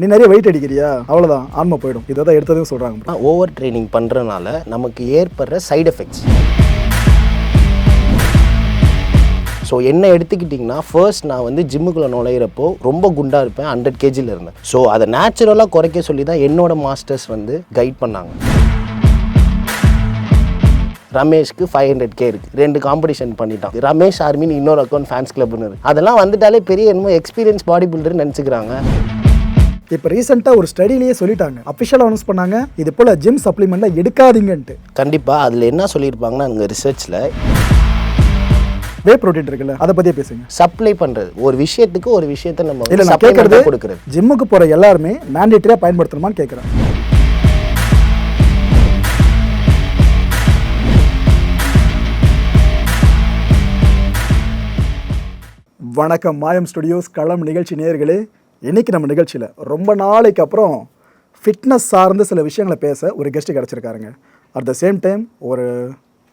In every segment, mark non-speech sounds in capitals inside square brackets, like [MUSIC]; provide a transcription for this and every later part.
நீ நிறைய வெயிட் அடிக்கிறியா? அவ்வளோதான் ஆன்மா போயிடும். இதை தான் எடுத்ததும் சொல்கிறாங்க ஓவர் ட்ரைனிங் பண்ணுறனால நமக்கு ஏற்படுற சைடு எஃபெக்ட்ஸ் ஸோ என்ன எடுத்துக்கிட்டிங்கன்னா ஃபர்ஸ்ட் நான் வந்து ஜிம்முக்குள்ளே நுழையிறப்போ ரொம்ப குண்டாக இருப்பேன். ஹண்ட்ரட் கேஜியில் இருந்தேன். ஸோ அதை நேச்சுரலாக குறைக்க சொல்லி தான் என்னோட மாஸ்டர்ஸ் வந்து கைட் பண்ணாங்க. ரமேஷ்க்கு ஃபைவ் ஹண்ட்ரட் கே இருக்குது ரெண்டு காம்படிஷன் பண்ணிட்டான். ரமேஷ் ஆர்மின்னு இன்னொரு அக்கௌண்ட் ஃபேன்ஸ் கிளப்னு அதெல்லாம் வந்துட்டாலே பெரிய என்னமோ எக்ஸ்பீரியன்ஸ் பாடி பில்டர்னு நினச்சிக்கிறாங்க. இப்போ ரீசெண்டாக ஒரு ஸ்டடிலேயே சொல்லிட்டாங்க. அஃபிஷியலாக அனௌன்ஸ் பண்ணாங்க இது போல் ஜிம் சப்ளிமெண்ட்லாம் எடுக்காதீங்கன்ட்டு. கண்டிப்பாக அதில் என்ன சொல்லியிருப்பாங்கன்னா அங்கே ரிசர்ச்சில் வே ப்ரோட்டீன் இருக்குல்ல அதை பற்றியே பேசுங்க. சப்ளை பண்ணுறது ஒரு விஷயத்துக்கு ஒரு விஷயத்தை நம்ம இல்லை நான் கேட்குறது கொடுக்குறது. ஜிம்முக்கு போகிற எல்லாருமே மேண்டேட்டரியாக பயன்படுத்தணுமான்னு கேட்குறேன் வணக்கம் மாயம் ஸ்டுடியோஸ் களம் நிகழ்ச்சி நேயர்களே. இன்றைக்கி நம்ம நிகழ்ச்சியில் ரொம்ப நாளைக்கு அப்புறம் ஃபிட்னஸ் சார்ந்து சில விஷயங்களை பேச ஒரு கெஸ்ட் கிடச்சிருக்காருங்க. அட் த சேம் டைம் ஒரு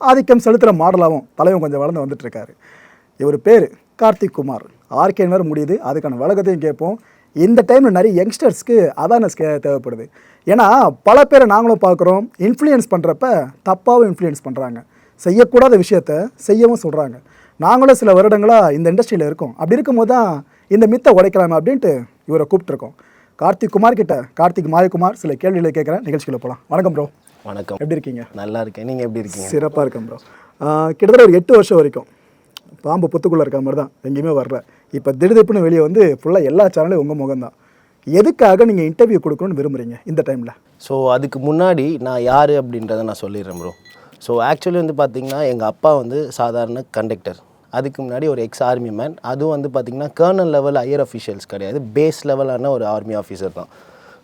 ஆதிக்கம் செலுத்துகிற மாடலாகவும் தலைவன் கொஞ்சம் வளர்ந்து வந்துட்டுருக்காரு. இவர் பேர் கார்த்திக் குமார். ஆர்கே வேறு முடியுது. அதுக்கான வழக்கத்தையும் கேட்போம். இந்த டைமில் நிறைய யங்ஸ்டர்ஸ்க்கு அவேர்னஸ் கே தேவைப்படுது. ஏன்னா பல பேரை நாங்களும் பார்க்குறோம். இன்ஃப்ளூயன்ஸ் பண்ணுறப்ப தப்பாகவும் இன்ஃப்ளூயன்ஸ் பண்ணுறாங்க செய்யக்கூடாத விஷயத்த செய்யவும் சொல்கிறாங்க நாங்களும் சில வருடங்களாக இந்த இண்டஸ்ட்ரியில் இருக்கோம். அப்படி இருக்கும்போது தான் இந்த மித்தை உடைக்கலாமே அப்படின்ட்டு இவரை கூப்பிட்டுருக்கோம். கார்த்திக் குமார் கிட்ட கார்த்திக் மாயகுமார் சில கேள்விகளை கேட்குறேன். நிகழ்ச்சிக்குள்ள போகலாம் வணக்கம் ப்ரோ வணக்கம். எப்படி இருக்கீங்க? நல்லா இருக்கேன். நீங்கள் எப்படி இருக்கீங்க? சிறப்பாக இருக்கேன் ப்ரோ கிட்டத்தட்ட ஒரு எட்டு வருஷம் வரைக்கும் பாம்பு புத்துக்குள்ளே இருக்க மாதிரி தான். எங்கேயுமே வரல. இப்போ திடுதிப்புன்னு வெளியே வந்து ஃபுல்லாக எல்லா சேனலையும் உங்கள் முகம் தான். எதுக்காக நீங்கள் இன்டர்வியூ கொடுக்கணும்னு விரும்புகிறீங்க இந்த டைமில் ஸோ அதுக்கு முன்னாடி நான் யார் அப்படின்றத நான் சொல்லிடுறேன் ப்ரோ ஸோ ஆக்சுவலி வந்து பார்த்தீங்கன்னா எங்கள் அப்பா வந்து சாதாரண கண்டக்டர் அதுக்கு முன்னாடி ஒரு எக்ஸ் ஆர்மி மேன் அதுவும் வந்து பார்த்தீங்கன்னா கர்னல் லெவல் ஹையர் அஃபிஷியல்ஸ் கிடையாது. பேஸ் லெவலான ஒரு ஆர்மி ஆஃபீஸர் தான்.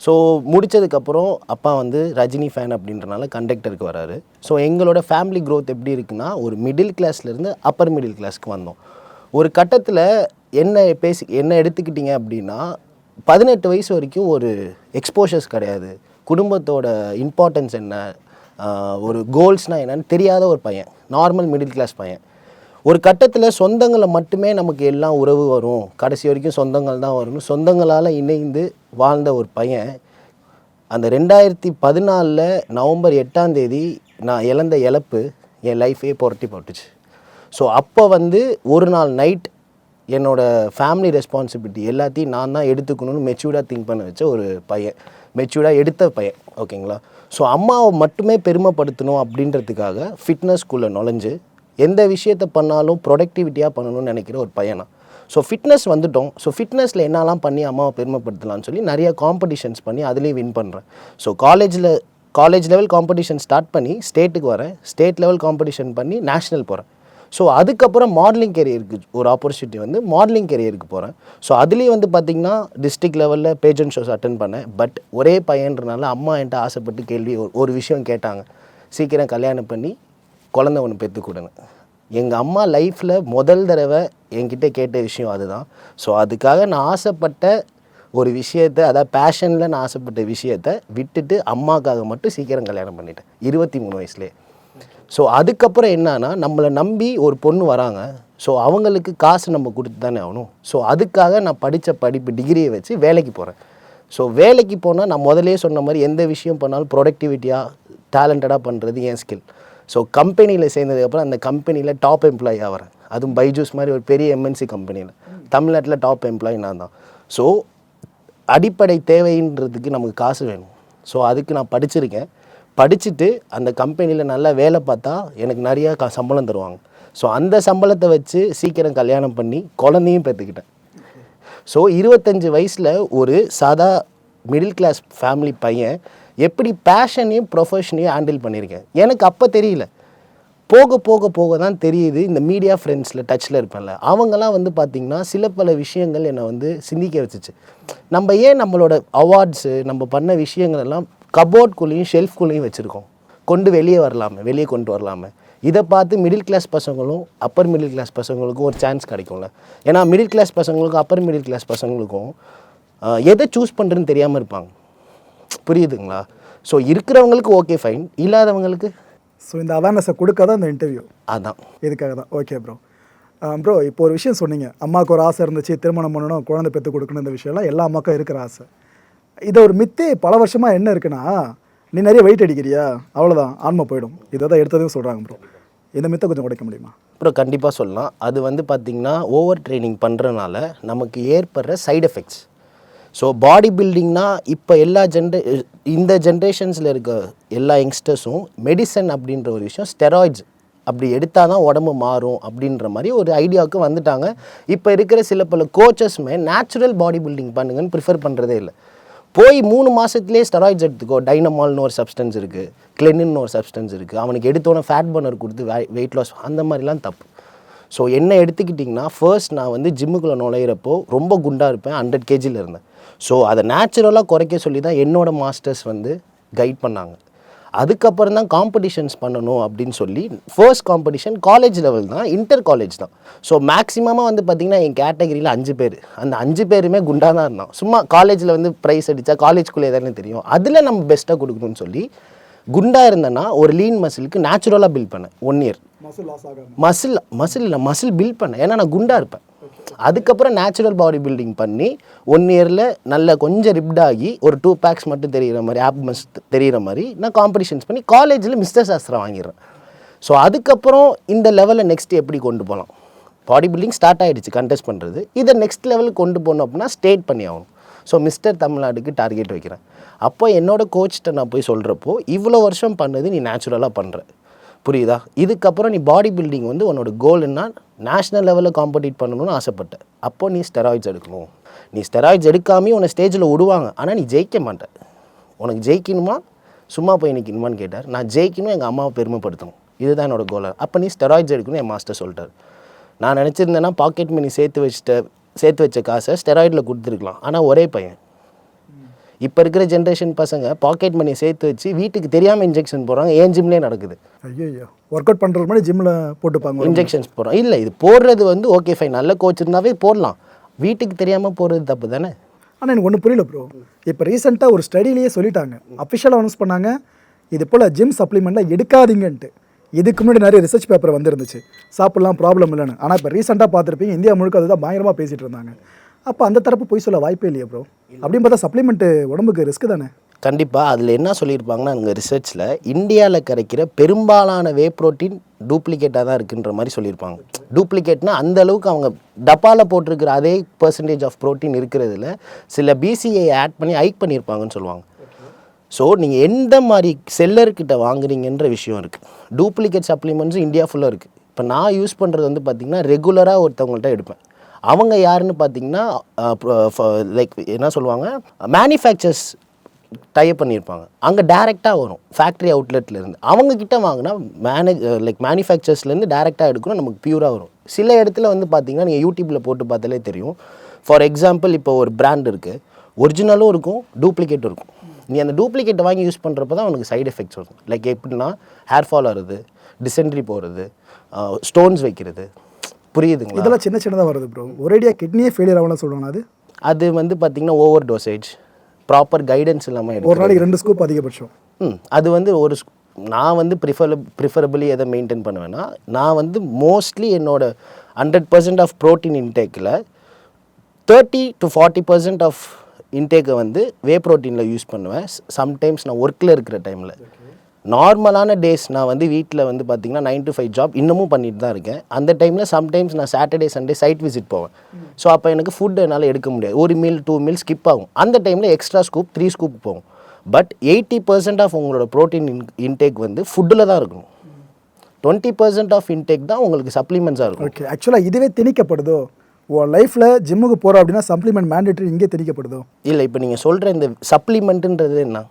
ஸோ முடித்ததுக்கப்புறம் அப்பா வந்து ரஜினி ஃபேன் அப்படின்றனால கண்டக்டருக்கு வராரு. ஸோ எங்களோட ஃபேமிலி க்ரோத் எப்படி இருக்குன்னா ஒரு மிடில் கிளாஸ்லேருந்து அப்பர் மிடில் கிளாஸ்க்கு வந்தோம். ஒரு கட்டத்தில் என்ன பேசி என்ன எடுத்துக்கிட்டீங்க அப்படின்னா பதினெட்டு வயசு வரைக்கும் ஒரு எக்ஸ்போஷர்ஸ் கிடையாது. குடும்பத்தோட இம்பார்ட்டன்ஸ் என்ன ஒரு கோல்ஸ்னால் என்னன்னு தெரியாத ஒரு பையன். நார்மல் மிடில் கிளாஸ் பையன். ஒரு கட்டத்தில் சொந்தங்களை மட்டுமே நமக்கு எல்லாம் உறவு வரும். கடைசி வரைக்கும் சொந்தங்கள் தான் வரும் சொந்தங்களால் இணைந்து வாழ்ந்த ஒரு பையன். அந்த ரெண்டாயிரத்தி பதினாலில் நவம்பர் எட்டாம் தேதி நான் இழந்த இழப்பு என் லைஃபே புரட்டி போட்டுச்சு. ஸோ அப்போ வந்து ஒரு நாள் நைட் என்னோட ஃபேமிலி ரெஸ்பான்சிபிலிட்டி எல்லாத்தையும் நான் தான் எடுத்துக்கணும்னு மெச்சூர்டாக திங்க் பண்ண வச்ச ஒரு பையன். மெச்சூர்டாக எடுத்த பையன் ஓகேங்களா ஸோ அம்மாவை மட்டுமே பெருமைப்படுத்தணும் அப்படின்றதுக்காக ஃபிட்னஸ்குள்ளே நுழைஞ்சு எந்த விஷயத்தை பண்ணாலும் ப்ரொடக்டிவிட்டியாக பண்ணணும்னு நினைக்கிற ஒரு பையனா. ஸோ ஃபிட்னஸ் வந்துட்டோம். ஸோ ஃபிட்னஸில் என்னெல்லாம் பண்ணி அம்மாவை பெருமைப்படுத்தலாம்னு சொல்லி நிறைய காம்படிஷன்ஸ் பண்ணி அதுலேயும் வின் பண்ணுறேன் ஸோ காலேஜில் காலேஜ் லெவல் காம்படிஷன் ஸ்டார்ட் பண்ணி ஸ்டேட்டுக்கு வரேன். ஸ்டேட் லெவல் காம்படிஷன் பண்ணி நேஷ்னல் போகிறேன் ஸோ அதுக்கப்புறம் மாடலிங் கெரியருக்கு ஒரு ஆப்பர்ச்சுனிட்டி வந்து மாடலிங் கெரியருக்கு போகிறேன் ஸோ அதுலேயும் வந்து பார்த்திங்கன்னா டிஸ்ட்ரிக்ட் லெவலில் பேஜன் ஷோஸ் அட்டன் பண்ணேன். பட் ஒரே பையன்றனால அம்மா என்கிட்ட ஆசைப்பட்டு கேள்வி ஒரு- ஒரு விஷயம் கேட்டாங்க. சீக்கிரம் கல்யாணம் பண்ணி குழந்த ஒன்று பெற்று கொடுங்க. எங்கள் அம்மா லைஃப்பில் முதல் தடவை என்கிட்ட கேட்ட விஷயம் அதுதான். ஸோ அதுக்காக நான் ஆசைப்பட்ட ஒரு விஷயத்தை அதாவது பேஷனில் நான் ஆசைப்பட்ட விஷயத்தை விட்டுட்டு அம்மாக்காக மட்டும் சீக்கிரம் கல்யாணம் பண்ணிட்டேன். இருபத்தி மூணு வயசுலேயே. ஸோ அதுக்கப்புறம் என்னன்னா நம்மளை நம்பி ஒரு பொண்ணு வராங்க. ஸோ அவங்களுக்கு காசு நம்ம கொடுத்து தானே ஆகணும். ஸோ அதுக்காக நான் படித்த படிப்பு டிகிரியை வச்சு வேலைக்கு போகிறேன் ஸோ வேலைக்கு போனால் நான் முதலே சொன்ன மாதிரி எந்த விஷயம் பண்ணாலும் ப்ரொடக்டிவிட்டியாக டேலண்டடாக பண்ணுறது என் ஸ்கில் ஸோ கம்பெனியில் சேர்ந்ததுக்கப்புறம் அந்த கம்பெனியில் டாப் எம்ப்ளாயி ஆகிறேன் அதுவும் பைஜூஸ் மாதிரி ஒரு பெரிய எம்என்சி கம்பெனியில் தமிழ்நாட்டில் டாப் எம்ப்ளாயி நான் தான். ஸோ அடிப்படை தேவைன்றதுக்கு நமக்கு காசு வேணும். ஸோ அதுக்கு நான் படிச்சிருக்கேன். படிச்சுட்டு அந்த கம்பெனியில் நல்லா வேலை பார்த்தா எனக்கு நிறையா கா சம்பளம் தருவாங்க. ஸோ அந்த சம்பளத்தை வச்சு சீக்கிரம் கல்யாணம் பண்ணி குழந்தையும் பெற்றுக்கிட்டேன். ஸோ இருபத்தஞ்சி வயசில் ஒரு சாதா மிடில் கிளாஸ் ஃபேமிலி பையன் எப்படி பேஷனையும் ப்ரொஃபஷனையும் ஹேண்டில் பண்ணியிருக்கேன். எனக்கு அப்போ தெரியல. போக போக போக தான் தெரியுது. இந்த மீடியா ஃப்ரெண்ட்ஸில் டச்சில் இருப்பேன்ல. அவங்கெல்லாம் வந்து பார்த்திங்கன்னா சில பல விஷயங்கள் என்னை வந்து சிந்திக்க வச்சுச்சு. நம்ம ஏன் நம்மளோட அவார்ட்ஸு நம்ம பண்ண விஷயங்கள் எல்லாம் கபோர்ட்குள்ளேயும் ஷெல்ஃப்குள்ளேயும் வச்சுருக்கோம்? கொண்டு வெளியே வரலாமே வெளியே கொண்டு வரலாமே. இதை பார்த்து மிடில் கிளாஸ் பசங்களும் அப்பர் மிடில் கிளாஸ் பசங்களுக்கும் ஒரு சான்ஸ் கிடைக்கும்ல. ஏன்னா மிடில் கிளாஸ் பசங்களுக்கும் அப்பர் மிடில் கிளாஸ் பசங்களுக்கும் எதை சூஸ் பண்ணுறதுன்னு தெரியாமல் இருப்பாங்க. புரியுதுங்களா? ஸோ இருக்கிறவங்களுக்கு ஓகே ஃபைன் இல்லாதவங்களுக்கு? ஸோ இந்த அவேர்னஸை கொடுக்க தான் இந்த இன்டர்வியூ அதான். இதுக்காக தான்? ஓகே ப்ரோ ப்ரோ இப்போ ஒரு விஷயம் சொன்னீங்க. அம்மாவுக்கு ஒரு ஆசை இருந்துச்சு திருமணம் பண்ணணும் குழந்தை பெற்று கொடுக்கணும் இந்த விஷயம்லாம் எல்லா அம்மாக்கும் இருக்கிற ஆசை. இதை ஒரு மித்தே பல வருஷமாக என்ன இருக்குன்னா நீ நிறைய வெயிட் அடிக்கிறியா? அவ்வளோதான் ஆன்மை போயிடும். இதை தான் எடுத்ததும் சொல்கிறாங்க ப்ரோ இந்த மித்தை கொஞ்சம் உடைக்க முடியுமா? அப்புறம் கண்டிப்பாக சொல்லலாம். அது வந்து பார்த்திங்கன்னா ஓவர் ட்ரைனிங் பண்ணுறனால நமக்கு ஏற்படுற சைடு எஃபெக்ட்ஸ் ஸோ பாடி பில்டிங்னா இப்போ எல்லா ஜென்ரே இந்த ஜென்ரேஷன்ஸில் இருக்க எல்லா யங்ஸ்டர்ஸும் மெடிசன் அப்படின்ற ஒரு விஷயம் ஸ்டெராய்ட்ஸ் அப்படி எடுத்தால் தான் உடம்பு மாறும் அப்படின்ற மாதிரி ஒரு ஐடியாவுக்கு வந்துட்டாங்க. இப்போ இருக்கிற சில பல கோச்சஸ்மே நேச்சுரல் பாடி பில்டிங் பண்ணுங்கன்னு ப்ரிஃபர் பண்ணுறதே இல்லை. போய் மூணு மாதத்துலேயே ஸ்டெராய்ட்ஸ் எடுத்துக்கோ. டைனமால்னு ஒரு சப்ஸ்டன்ஸ் இருக்குது கிளெனின்னு ஒரு சப்ஸ்டன்ஸ் இருக்குது அவனுக்கு எடுத்தோன்னே ஃபேட் பர்னர் கொடுத்து வெயிட் லாஸ் அந்த மாதிரிலாம் தப்பு. ஸோ என்ன எடுத்துக்கிட்டிங்கன்னா ஃபர்ஸ்ட் நான் வந்து ஜிம்முக்குள்ளே நுழையிறப்போ ரொம்ப குண்டாக இருப்பேன். ஹண்ட்ரட் கேஜியில் இருந்தேன். ஸோ அதை நேச்சுரலாக குறைக்க சொல்லி தான் என்னோட மாஸ்டர்ஸ் வந்து கைட் பண்ணாங்க. அதுக்கப்புறம் தான் காம்படிஷன்ஸ் பண்ணணும் அப்படின்னு சொல்லி ஃபர்ஸ்ட் காம்படிஷன் காலேஜ் லெவல் தான் இன்டர் காலேஜ் தான். ஸோ மேக்ஸிமமாக வந்து பார்த்திங்கன்னா என் கேட்டகரியில் அஞ்சு பேர். அந்த அஞ்சு பேருமே குண்டாக தான் இருந்தோம் சும்மா காலேஜில் வந்து ப்ரைஸ் அடித்தா காலேஜ்குள்ளே தானே தெரியும். அதில் நம்ம பெஸ்ட்டாக கொடுக்கணும்னு சொல்லி குண்டாக இருந்தேன்னா ஒரு லீன் மசிலுக்கு நேச்சுரலாக பில்ட் பண்ணேன். One year muscle muscle muscle இல்லை மசில் பில்ட் பண்ணேன். ஏன்னா நான் குண்டாக இருப்பேன். அதுக்கப்புறம் நேச்சுரல் பாடி பில்டிங் பண்ணி ஒன் இயரில் நல்ல கொஞ்சம் ரிப்ட் ஆகி ஒரு டூ பேக்ஸ் மட்டும் தெரிகிற மாதிரி ஆப் மஸ் தெரிகிற மாதிரி நான் காம்படிஷன்ஸ் பண்ணி காலேஜில் மிஸ்டர் சாஸ்திரம் வாங்கிடுறேன். ஸோ அதுக்கப்புறம் இந்த லெவலில் நெக்ஸ்ட் எப்படி கொண்டு போகலாம் பாடி பில்டிங் ஸ்டார்ட் ஆகிடுச்சு கண்டெஸ்ட் பண்ணுறது இதை நெக்ஸ்ட் லெவலுக்கு கொண்டு போகணும் அப்படின்னா ஸ்டேட் பண்ணி ஆகணும். ஸோ மிஸ்டர் தமிழ்நாடுக்கு டார்கெட் வைக்கிறேன். அப்போ என்னோடய கோச்கிட்ட நான் போய் சொல்கிறப்போ இவ்வளோ வருஷம் பண்ணது நீ நேச்சுரலாக பண்ணுற புரியுதா? இதுக்கப்புறம் நீ பாடி பில்டிங் வந்து உன்னோட கோல்னா நேஷ்னல் லெவலில் காம்படிட் பண்ணணும்னு ஆசைப்பட்ட. அப்போ நீ ஸ்டெராய்ட்ஸ் எடுக்கணும். நீ ஸ்டெராய்ட்ஸ் எடுக்காமே உன்னை ஸ்டேஜில் விடுவாங்க. ஆனால் நீ ஜெயிக்க மாட்ட. உனக்கு ஜெயிக்கணுமா? சும்மா போய் நிற்கணுமான்னு கேட்டார். நான் ஜெயிக்கணும் எங்கள் அம்மாவை பெருமைப்படுத்தணும். இதுதான் என்னோட கோலாக அப்போ நீ ஸ்டெராய்ட்ஸ் எடுக்கணும் என் மாஸ்டர் சொல்லிட்டார். நான் நினச்சிருந்தேன்னா பாக்கெட் மணி சேர்த்து வச்சுட்ட சேர்த்து வச்ச காசை ஸ்டெராய்டில் கொடுத்துருக்கலாம். ஆனால் ஒரே பையன். இப்போ இருக்கிற ஜென்ரேஷன் பசங்க பாக்கெட் மணி சேர்த்து வச்சு வீட்டுக்கு தெரியாமல் இன்ஜெக்ஷன் போடுறாங்க. ஏன் ஜிம்லேயே நடக்குது? ஐயோ ஒர்க் அவுட் பண்ணுறது மாதிரி ஜிம்மில் போட்டுப்பாங்க இன்ஜெக்ஷன்ஸ் போடுறோம். இல்லை இது போடுறது வந்து ஓகே ஃபைன் நல்ல கோச் இருந்தாவே போடலாம். வீட்டுக்கு தெரியாமல் போடுறது தப்பு தானே? ஆனால் எனக்கு ஒன்றும் புரியல ப்ரோ இப்போ ரீசெண்டாக ஒரு ஸ்டடிலேயே சொல்லிட்டாங்க. அஃபிஷியலாக அனௌன்ஸ் பண்ணாங்க. இது போல் ஜிம் சப்ளிமெண்ட்லாம் எடுக்காதீங்கன்ட்டு. இதுக்கு முன்னாடி நிறைய ரிசர்ச் பேப்பர் வந்துருந்துச்சு. சாப்பிட்லாம் ப்ராப்ளம் இல்லைன்னு. ஆனால் இப்போ ரீசெண்டாக பார்த்துருப்பீங்க. இந்தியா முழுக்க அதுதான் பயங்கரமாக பேசிகிட்டு இருந்தாங்க. அப்போ அந்த தரப்பு போய் சொல்ல வாய்ப்பே இல்லையா ப்ரோ அப்படின்னு பார்த்தா சப்ளிமெண்ட்டு உடம்புக்கு ரிஸ்க் தானே? கண்டிப்பாக அதில் என்ன சொல்லியிருப்பாங்கன்னா எங்கள் ரிசர்ச்சில் இந்தியாவில் கிடைக்கிற பெரும்பாலான வே புரோட்டீன் டூப்ளிகேட்டாக தான் இருக்குன்ற மாதிரி சொல்லியிருப்பாங்க. டூப்ளிகேட்னா அந்த அளவுக்கு அவங்க டப்பாவில் போட்டிருக்கிற அதே பர்சன்டேஜ் ஆஃப் ப்ரோட்டீன் இருக்கிறதுல சில பிசிஐ ஆட் பண்ணி ஹைக் பண்ணியிருப்பாங்கன்னு சொல்லுவாங்க. ஸோ நீங்கள் எந்த மாதிரி செல்லர்கிட்ட வாங்குறீங்கன்ற விஷயம் இருக்குது டூப்ளிகேட் சப்ளிமெண்ட்ஸும் இந்தியா ஃபுல்லாக இருக்குது இப்போ நான் யூஸ் பண்ணுறது வந்து பார்த்திங்கன்னா ரெகுலராக ஒருத்தவங்கள்ட்ட எடுப்பேன். அவங்க யாருன்னு பார்த்தீங்கன்னா லைக் என்ன சொல்லுவாங்க? மேனுஃபேக்சர்ஸ் டைப் பண்ணியிருப்பாங்க. அங்கே டேரெக்டாக வரும். ஃபேக்ட்ரி அவுட்லெட்லேருந்து அவங்கக்கிட்ட வாங்கினா மேனேஜ் லைக் மேனுஃபேக்சர்ஸ்லேருந்து டேரெக்டாக எடுக்கணும். நமக்கு பியூராக வரும். சில இடத்துல வந்து பார்த்தீங்கன்னா நீங்கள் யூடியூப்பில் போட்டு பார்த்தாலே தெரியும். ஃபார் எக்ஸாம்பிள் இப்போ ஒரு பிராண்ட் இருக்குது ஒரிஜினலும் இருக்கும் டூப்ளிகேட்டும் இருக்கும். நீ அந்த டூப்ளிகேட்டை வாங்கி யூஸ் பண்ணுறப்ப தான் உனக்கு சைடு எஃபெக்ட்ஸ் வரும். லைக் எப்படின்னா ஹேர் ஃபால் வருது டிசென்ட்ரி போகிறது ஸ்டோன்ஸ் வைக்கிறது. புரியுதுங்களா? இதெல்லாம் சின்ன சின்னதாக வருது ப்ரோ ஒரேடியாக கிட்னியே ஃபெயிலியர் ஆகலாம் சொல்கிறாங்க அது? அது வந்து பார்த்திங்கன்னா ஓவர் டோசேஜ் ப்ராப்பர் கைடன்ஸ் இல்லாமல் ஒரு நாளைக்கு ரெண்டு ஸ்கூப் அதிகபட்சம். ம் அது வந்து ஒரு நான் வந்து ப்ரிஃபர் ப்ரிஃபரபிளி எதை மெயின்டைன் பண்ணுவேன்னா நான் வந்து மோஸ்ட்லி என்னோட hundred percent of protein இன்டேக்கில் thirty to forty percent of இன்டேக்கை வந்து வே ப்ரோட்டீனில் யூஸ் பண்ணுவேன். சம்டைம்ஸ் நான் ஒர்க்கில் இருக்கிற டைமில் நார்மலான டேஸ் நான் வந்து வீட்டில் வந்து பார்த்தீங்கன்னா நைன் டு ஃபைவ் ஜாப் இன்னமும் பண்ணிட்டு தான் இருக்கேன். அந்த டைமில் சம்டைம்ஸ் நான் சாட்டர்டே சண்டே சைட் விசிட் போவேன். ஸோ அப்போ எனக்கு ஃபுட் என்னால் எடுக்க முடியாது. ஒரு மீல் டூ மீல் ஸ்கிப் ஆகும். அந்த டைமில் எக்ஸ்ட்ரா ஸ்கூப் த்ரீ ஸ்கூப் போகும். பட் எயிட்டி பர்சன்ட் ஆஃப் உங்களோட ப்ரோட்டீன் இன்டேக் வந்து ஃபுட்டில் தான் இருக்கணும். டுவெண்ட்டி பர்சன்ட் ஆஃப் இன்டேக் தான் உங்களுக்கு சப்ளிமெண்ட்ஸாக இருக்கும். ஓகே ஆக்சுவலாக இதுவே திணிக்கப்படுதோ? உன் லைஃப்பில் ஜிம்முக்கு போகிறோம் அப்படின்னா சப்ளிமெண்ட் மேண்டேட்டரி இங்கே திணிக்கப்படுதோ? இல்லை இப்போ நீங்கள் சொல்கிற இந்த சப்ளிமெண்ட்டுன்றது என்ன?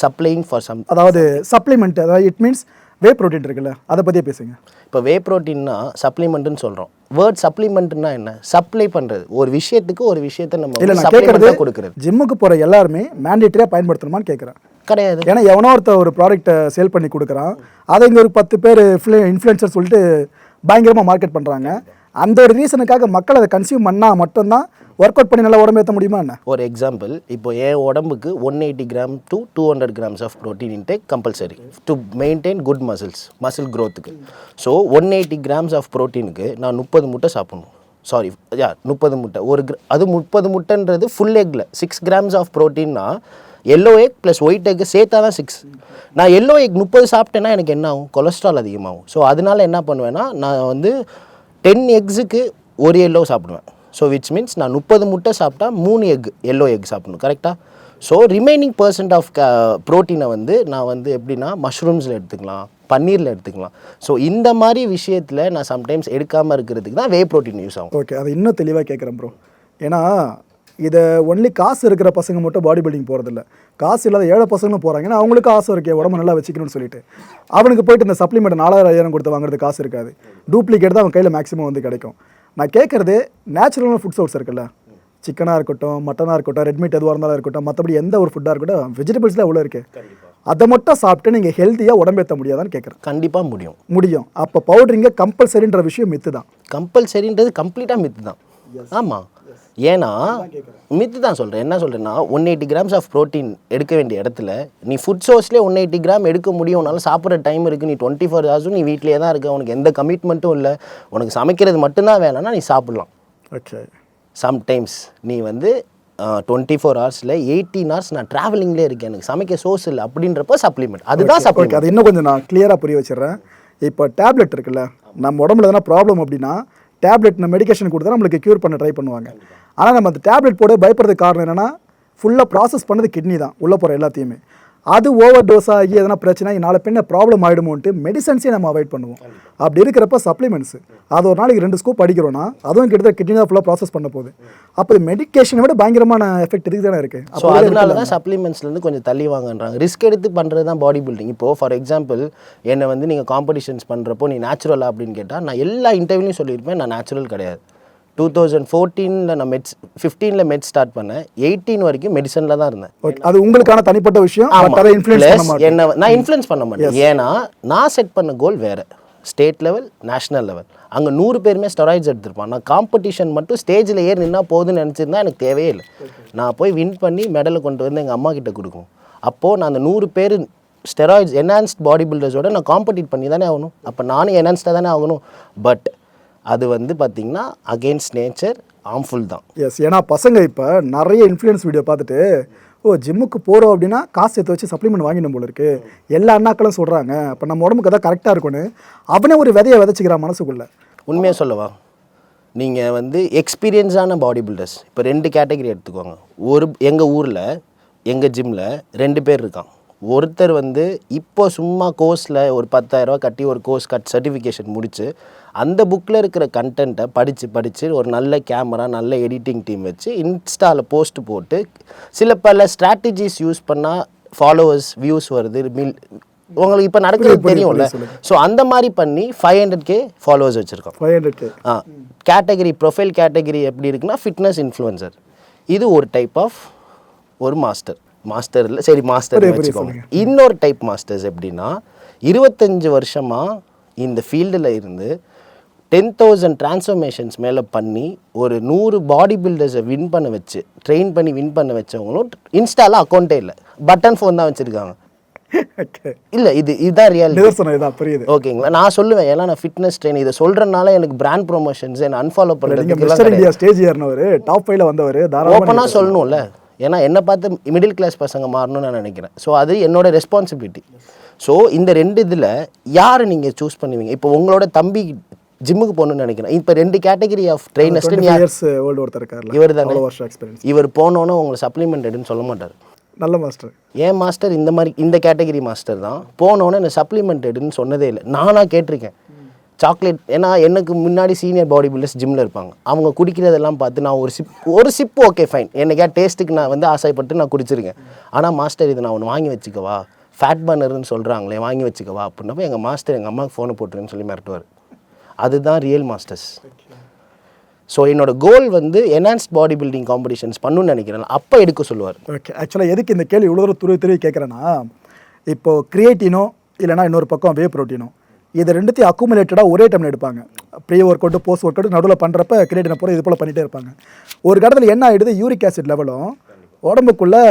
சப்ளையிங் ஃபார் சம் அதாவது சப்ளிமெண்ட் அதாவது இட் மீன்ஸ் வே ப்ரோட்டீன் இருக்குல்ல அதை பற்றியே பேசுங்க. இப்போ வே ப்ரோட்டீன்னா சப்ளிமெண்ட்டுன்னு சொல்கிறோம் வேர்ட் சப்ளிமெண்ட்னா என்ன? சப்ளை பண்ணுறது ஒரு விஷயத்துக்கு ஒரு விஷயத்தை நம்ம இல்லை நான் கேட்குறது கொடுக்குறது. ஜிம்முக்கு போகிற எல்லாருமே மேண்டேட்டரியாக பயன்படுத்தணுமான்னு கேட்குறேன் கிடையாது. ஏன்னா எவனோ ஒருத்த ஒரு ப்ராடக்ட்டை சேல் பண்ணி கொடுக்குறான். அதை இங்கே ஒரு பத்து பேர் இன்ஃப்ளூயன்சர் சொல்லிட்டு பயங்கரமாக மார்க்கெட் பண்ணுறாங்க அந்த ஒரு ரீசனுக்காக மக்கள் அதை கன்சியூம் பண்ணால் மட்டும்தான் ஒர்க் அவுட் பண்ணி நல்லா உடம்பேற்ற முடியுமா என்ன? ஒரு எக்ஸாம்பிள் இப்போ என் உடம்புக்கு one eighty gram to two hundred grams of protein intake compulsory to maintain good muscles muscle க்ரோத்துக்கு so one eighty grams of ப்ரோட்டீனுக்கு நான் முப்பது முட்டை சாப்பிடணும். சாரி யா முப்பது முட்டை. ஒரு அது முப்பது முட்டைன்றது ஃபுல் எக்கில் six grams of ப்ரோட்டீன்னா yellow egg plus white egg சேர்த்தா தான் சிக்ஸ் நான் எல்லோ எக் முப்பது சாப்பிட்டேன்னா எனக்கு என்ன ஆகும்? கொலஸ்ட்ரால் அதிகமாகும். ஸோ அதனால என்ன பண்ணுவேன்னா நான் வந்து டென் எக்ஸுக்கு ஒரு எல்லோ சாப்பிடுவேன். ஸோ விச் மீன்ஸ் நான் முப்பது முட்டை சாப்பிட்டா மூணு எக் எல்லோ எக் சாப்பிடணும் கரெக்டாக ஸோ ரிமைனிங் பர்சன்ட் ஆஃப் க ப்ரோட்டீனை வந்து நான் வந்து எப்படின்னா மஷ்ரூம்ஸில் எடுத்துக்கலாம் பன்னீரில் எடுத்துக்கலாம். ஸோ இந்த மாதிரி விஷயத்தில் நான் சம்டைம்ஸ் எடுக்காமல் இருக்கிறதுக்கு தான் வே ப்ரோட்டீன் யூஸ் ஆகும். ஓகே அதை இன்னும் தெளிவாக கேட்குறேன் ப்ரோ ஏன்னா இதை ஒன்லி காசு இருக்கிற பசங்க மட்டும் பாடி பில்டிங் போகிறதில்ல காசு இல்லாத ஏழை பசங்களும் போகிறாங்க ஏன்னா அவங்களுக்கு ஆசை இருக்கே உடம்பு நல்லா வச்சுக்கணும்னு சொல்லிட்டு. அவனுக்கு போயிட்டு இந்த சப்ளிமெண்ட் நாலாயிரம் ஐயாயிரம் கொடுத்து வாங்குறது காசு இருக்காது. டூப்ளிகேட் தான் அவன் கையில் மேக்ஸிமம் வந்து கிடைக்கும். நான் கேட்குறது நேச்சுரலான ஃபுட் சோர்ஸ் இருக்குல்ல. சிக்கனாக இருக்கட்டும் மட்டனாக இருக்கட்டும் ரெட் மீட் எதுவாக இருந்தாலும் இருக்கட்டும் மற்றபடி எந்த ஒரு ஃபுட்டாக இருக்கட்டும் வெஜிடபிள்ஸில் எவ்வளோ இருக்குது அதை மட்டும் சாப்பிட்டு நீங்கள் ஹெல்த்தியாக உடம்பேற்ற முடியாதான்னு கேட்குறேன். கண்டிப்பாக முடியும். முடியும். அப்போ பவுடரிங்க கம்பல்சரின்ற விஷயம் மித்து தான். கம்பல்சரின்றது கம்ப்ளீட்டாக மித்து தான். ஆமாம் ஏன்னா மித்து தான் சொல்கிறேன் என்ன சொல்கிறேன்னா one eighty grams of protein எடுக்க வேண்டிய இடத்துல நீ ஃபுட் சோர்ஸ்லேயே ஒன் எயிட்டி கிராம் எடுக்க முடியும். உன்னால சாப்பிட்ற டைம் இருக்குது நீ டுவெண்ட்டி ஃபோர் ஹவர்ஸும் நீ வீட்டிலே தான் இருக்க. உனக்கு எந்த கமிட்மெண்ட்டும் இல்லை. உனக்கு சமைக்கிறது மட்டும்தான் வேலைன்னா நீ சாப்பிட்லாம். சம்டைம்ஸ் நீ வந்து டுவெண்ட்டி ஃபோர் ஹவர்ஸில் எயிட்டீன் ஹவர்ஸ் நான் ட்ராவலிங்லேயே இருக்கேன். எனக்கு சமைக்க சோர்ஸ் இல்லை அப்படின்றப்ப சப்ளிமெண்ட் அதுதான் சப்ளிமெண்ட் அது இன்னும் கொஞ்சம் நான் கிளியராக புரிய வச்சிடுறேன். இப்போ டேப்லெட் இருக்குல்ல நம்ம உடம்புல எதனா ப்ராப்ளம் அப்படின்னா டேப்லெட் நம்ம மெடிகேஷன் கொடுத்தா நம்மளுக்கு க்யூர் பண்ண ட்ரை பண்ணுவாங்க. ஆனால் நம்ம அந்த டேப்லெட் போட பயப்படுறதுக்கு காரணம் என்னன்னா ஃபுல்லாக ப்ராசஸ் பண்ணது கிட்னி தான் உள்ளே போகிற எல்லாத்தையுமே. அது ஓவர் டோஸ் ஆகி எதனா பிரச்சனை நாளை பின்ன ப்ராப்ளம் ஆகிடுமோன்ட்டு மெடிசன்ஸே நம்ம அவாய்ட் பண்ணுவோம். அப்படி இருக்கிறப்ப சப்ளிமெண்ட்ஸ் அது ஒரு நாளைக்கு ரெண்டு ஸ்கூப் அடிக்கிறோன்னா அதுவும் கிட்டத்தட்ட கிட்னி தான் ஃபுல்லாக ப்ராசஸ் பண்ண போகுது. அப்போ மெடிக்கேஷனை விட பயங்கரமான எஃபெக்ட் இதுக்கு தானே இருக்குது ஸோ அதனால தான். சப்ளிமெண்ட்ஸ்லேருந்து கொஞ்சம் தள்ளி வாங்கன்றாங்க ரிஸ்க் எடுத்து பண்ணுறது தான் பாடி பில்டிங் இப்போது ஃபார் எக்ஸாம்பிள் என்னை வந்து நீங்கள் காம்படிஷன்ஸ் பண்ணுறப்போ நீ நேச்சுரலா அப்படின்னு கேட்டால் நான் எல்லா இன்டர்வியூலையும் சொல்லியிருப்பேன் நான் நேச்சுரல் கிடையாது. டூ தௌசண்ட் ஃபோர்டீனில் நான் மெட்ஸ் ஃபிஃப்டீனில் மெட் ஸ்டார்ட் பண்ணேன். எயிட்டீன் வரைக்கும் மெடிசனில் தான் இருந்தேன். அது உங்களுக்கான தனிப்பட்ட விஷயம் என்ன நான் இன்ஃப்ளூயன்ஸ் பண்ண மாட்டேன். ஏன்னா நான் செட் பண்ண கோல் வேறு. ஸ்டேட் லெவல் நேஷனல் லெவல் அங்கே நூறு பேருமே ஸ்டெராய்ட்ஸ் எடுத்திருப்பான் நான் காம்படிஷன் மட்டும் ஸ்டேஜில் ஏறி நின்னா போதுன்னு நினச்சிருந்தா எனக்கு தேவையே இல்லை. நான் போய் வின் பண்ணி மெடலை கொண்டு வந்து எங்கள் அம்மா கிட்ட கொடுக்கும் அப்போது நான் அந்த நூறு பேர் ஸ்டெராய்ட்ஸ் என்ஹான்ஸ்ட் பாடி பில்டர்ஸோட நான் காம்படிட் பண்ணி தானே ஆகணும். அப்போ நானும் என்ஹான்ஸ்டாக தானே ஆகணும். பட் அது வந்து பார்த்திங்கன்னா அகெயின்ஸ்ட் நேச்சர் ஹார்ம்ஃபுல் தான். எஸ் ஏன்னா பசங்க இப்போ நிறைய இன்ஃப்ளூயன்ஸ் வீடியோ பார்த்துட்டு ஓ ஜிம்முக்கு போகிறோம் அப்படின்னா காசு எடுத்து வச்சு சப்ளிமெண்ட் வாங்கிடும் போல இருக்கு. எல்லா அண்ணாக்களும் சொல்கிறாங்க அப்போ நம்ம உடம்புக்கு தான் கரெக்டாக இருக்கும்னு. அவனே ஒரு விதையை விதைச்சிக்கிறான் மனசுக்குள்ள. உண்மையாக சொல்லவா? நீங்கள் வந்து எக்ஸ்பீரியன்ஸான பாடி பில்டர்ஸ் இப்போ ரெண்டு கேட்டகரி எடுத்துக்கோங்க. ஒரு எங்கள் ஊரில் எங்கள் ஜிம்மில் ரெண்டு பேர் இருக்கான் ஒருத்தர் வந்து இப்போ சும்மா கோர்ஸில் ஒரு 10000 ரூபாய் கட்டி ஒரு கோர்ஸ் கட் சர்டிஃபிகேஷன் முடிச்சு அந்த புக்கில் இருக்கிற கண்டென்ட்டை படித்து படித்து ஒரு நல்ல கேமரா நல்ல எடிட்டிங் டீம் வச்சு இன்ஸ்டாவில் போஸ்ட் போட்டு சில பல ஸ்ட்ராட்டஜிஸ் யூஸ் பண்ணால் ஃபாலோவர்ஸ் வியூஸ் வருது மில் உங்களுக்கு இப்போ நடக்கிறது தெரியும்ல? ஸோ அந்த மாதிரி பண்ணி ஃபைவ் ஹண்ட்ரட் கே ஃபாலோவர்ஸ் வச்சுருக்கோம். ஃபைவ் ஹண்ட்ரட் கே ஆ கேட்டகரி ப்ரொஃபைல் கேட்டகரி எப்படி இருக்குன்னா ஃபிட்னஸ் இன்ஃப்ளூயன்சர் இது ஒரு டைப் ஆஃப் ஒரு மாஸ்டர் மாஸ்டரில் சரி மாஸ்டர் வச்சுக்கோங்க. இன்னொரு டைப் மாஸ்டர்ஸ் எப்படின்னா இருபத்தஞ்சு வருஷமாக இந்த ஃபீல்டில் இருந்து டென் தௌசண்ட் ட்ரான்ஸ்ஃபர்மேஷன்ஸ் மேலே பண்ணி ஒரு நூறு பாடி பில்டர்ஸை வின் பண்ண வச்சு ட்ரெயின் பண்ணி வின் பண்ண வச்சவங்களும் இன்ஸ்டால அக்கௌண்ட்டே இல்லை. பட்டன் ஃபோன் தான் வச்சுருக்காங்க. இல்லை இது இதுதான் ரியாலிட்டி புரியுது. ஓகேங்களா நான் சொல்லுவேன் ஏன்னா நான் ஃபிட்னஸ் ட்ரெயின் இதை சொல்கிறனால எனக்கு பிராண்ட் ப்ரொமோஷன்ஸ் என்ன அன்ஃபாலோ மிஸ்டர் இந்தியா ஸ்டேஜ் ஏறினவர் டாப் ஃபைவ்ல வந்தவர் ஓப்பனாக சொல்லணும்ல. ஏன்னா என்னை பார்த்து மிடில் கிளாஸ் பசங்க மாறணும்னு நான் நினைக்கிறேன். ஸோ அது என்னோட ரெஸ்பான்சிபிலிட்டி ஸோ இந்த ரெண்டு இதில் யாரை நீங்கள் சூஸ் பண்ணுவீங்க? இப்போ உங்களோட தம்பி ஜிம்முக்கு போகணும்னு நினைக்கிறேன். இப்போ ரெண்டு கேட்டகரி ஆஃப் இயர்ஸ் வேர்ல்டு ஒருத்தர் இருக்கார்ல இவர் தானே? வருஷம் எக்ஸ்பீரியன்ஸ் இவர் போனோன்னே உங்களை சப்ளிமெண்ட் எடுன்னு சொல்ல மாட்டார். நல்ல மாஸ்டர் ஏன் மாஸ்டர் இந்த மாதிரி இந்த கேட்டகரி மாஸ்டர் தான். போனோன்னே இந்த சப்ளிமெண்ட் எடுன்னு சொன்னதே இல்லை. நானாக கேட்டிருக்கேன். சாக்லேட் ஏன்னா எனக்கு முன்னாடி சீனியர் பாடி பில்டர்ஸ் ஜிம்மில் இருப்பாங்க. அவங்க குடிக்கிறதெல்லாம் பார்த்து நான் ஒரு சிப் ஒரு சிப் ஓகே ஃபைன் என்னைக்கா டேஸ்ட்டுக்கு நான் வந்து ஆசைப்பட்டு நான் குடிச்சிருக்கேன். ஆனால் மாஸ்டர் இதை நான் ஒன்று வாங்கி வச்சுக்கவா? ஃபேட் பர்னர்னு சொல்கிறாங்களே வாங்கி வச்சுக்கவா? அப்படின்னப்போ எங்கள் மாஸ்டர் எங்கள் அம்மாவுக்கு ஃபோனை போட்டுருன்னு சொல்லி மிரட்டுவார். அதுதான் ரியல் மாஸ்டர்ஸ் ஸோ என்னோட கோல் வந்து என்ஹான்ஸ்ட் பாடி பில்டிங் காம்படிஷன்ஸ் பண்ணுன்னு நினைக்கிறேன். அப்போ எடுக்க சொல்லுவார். ஓகே ஆக்சுவலாக எதுக்கு இந்த கேள்வி இவ்வளோ தூரம் துருவி துருவி கேட்குறேன்னா இப்போது கிரியேட்டினோ இல்லைனா இன்னொரு பக்கம் வே ப்ரோட்டீனோ இது ரெண்டுத்தையும் அக்குமுலேட்டடாக ஒரே டைமில் எடுப்பாங்க. Pre work out post work out நடுவில் பண்ணுறப்ப கிரியேட்டினை போகிற இது போல் பண்ணிகிட்டே இருப்பாங்க. ஒரு கட்டத்தில் என்ன ஆகிடுது யூரிக் ஆசிட் லெவலும் உடம்புக்குள்ளே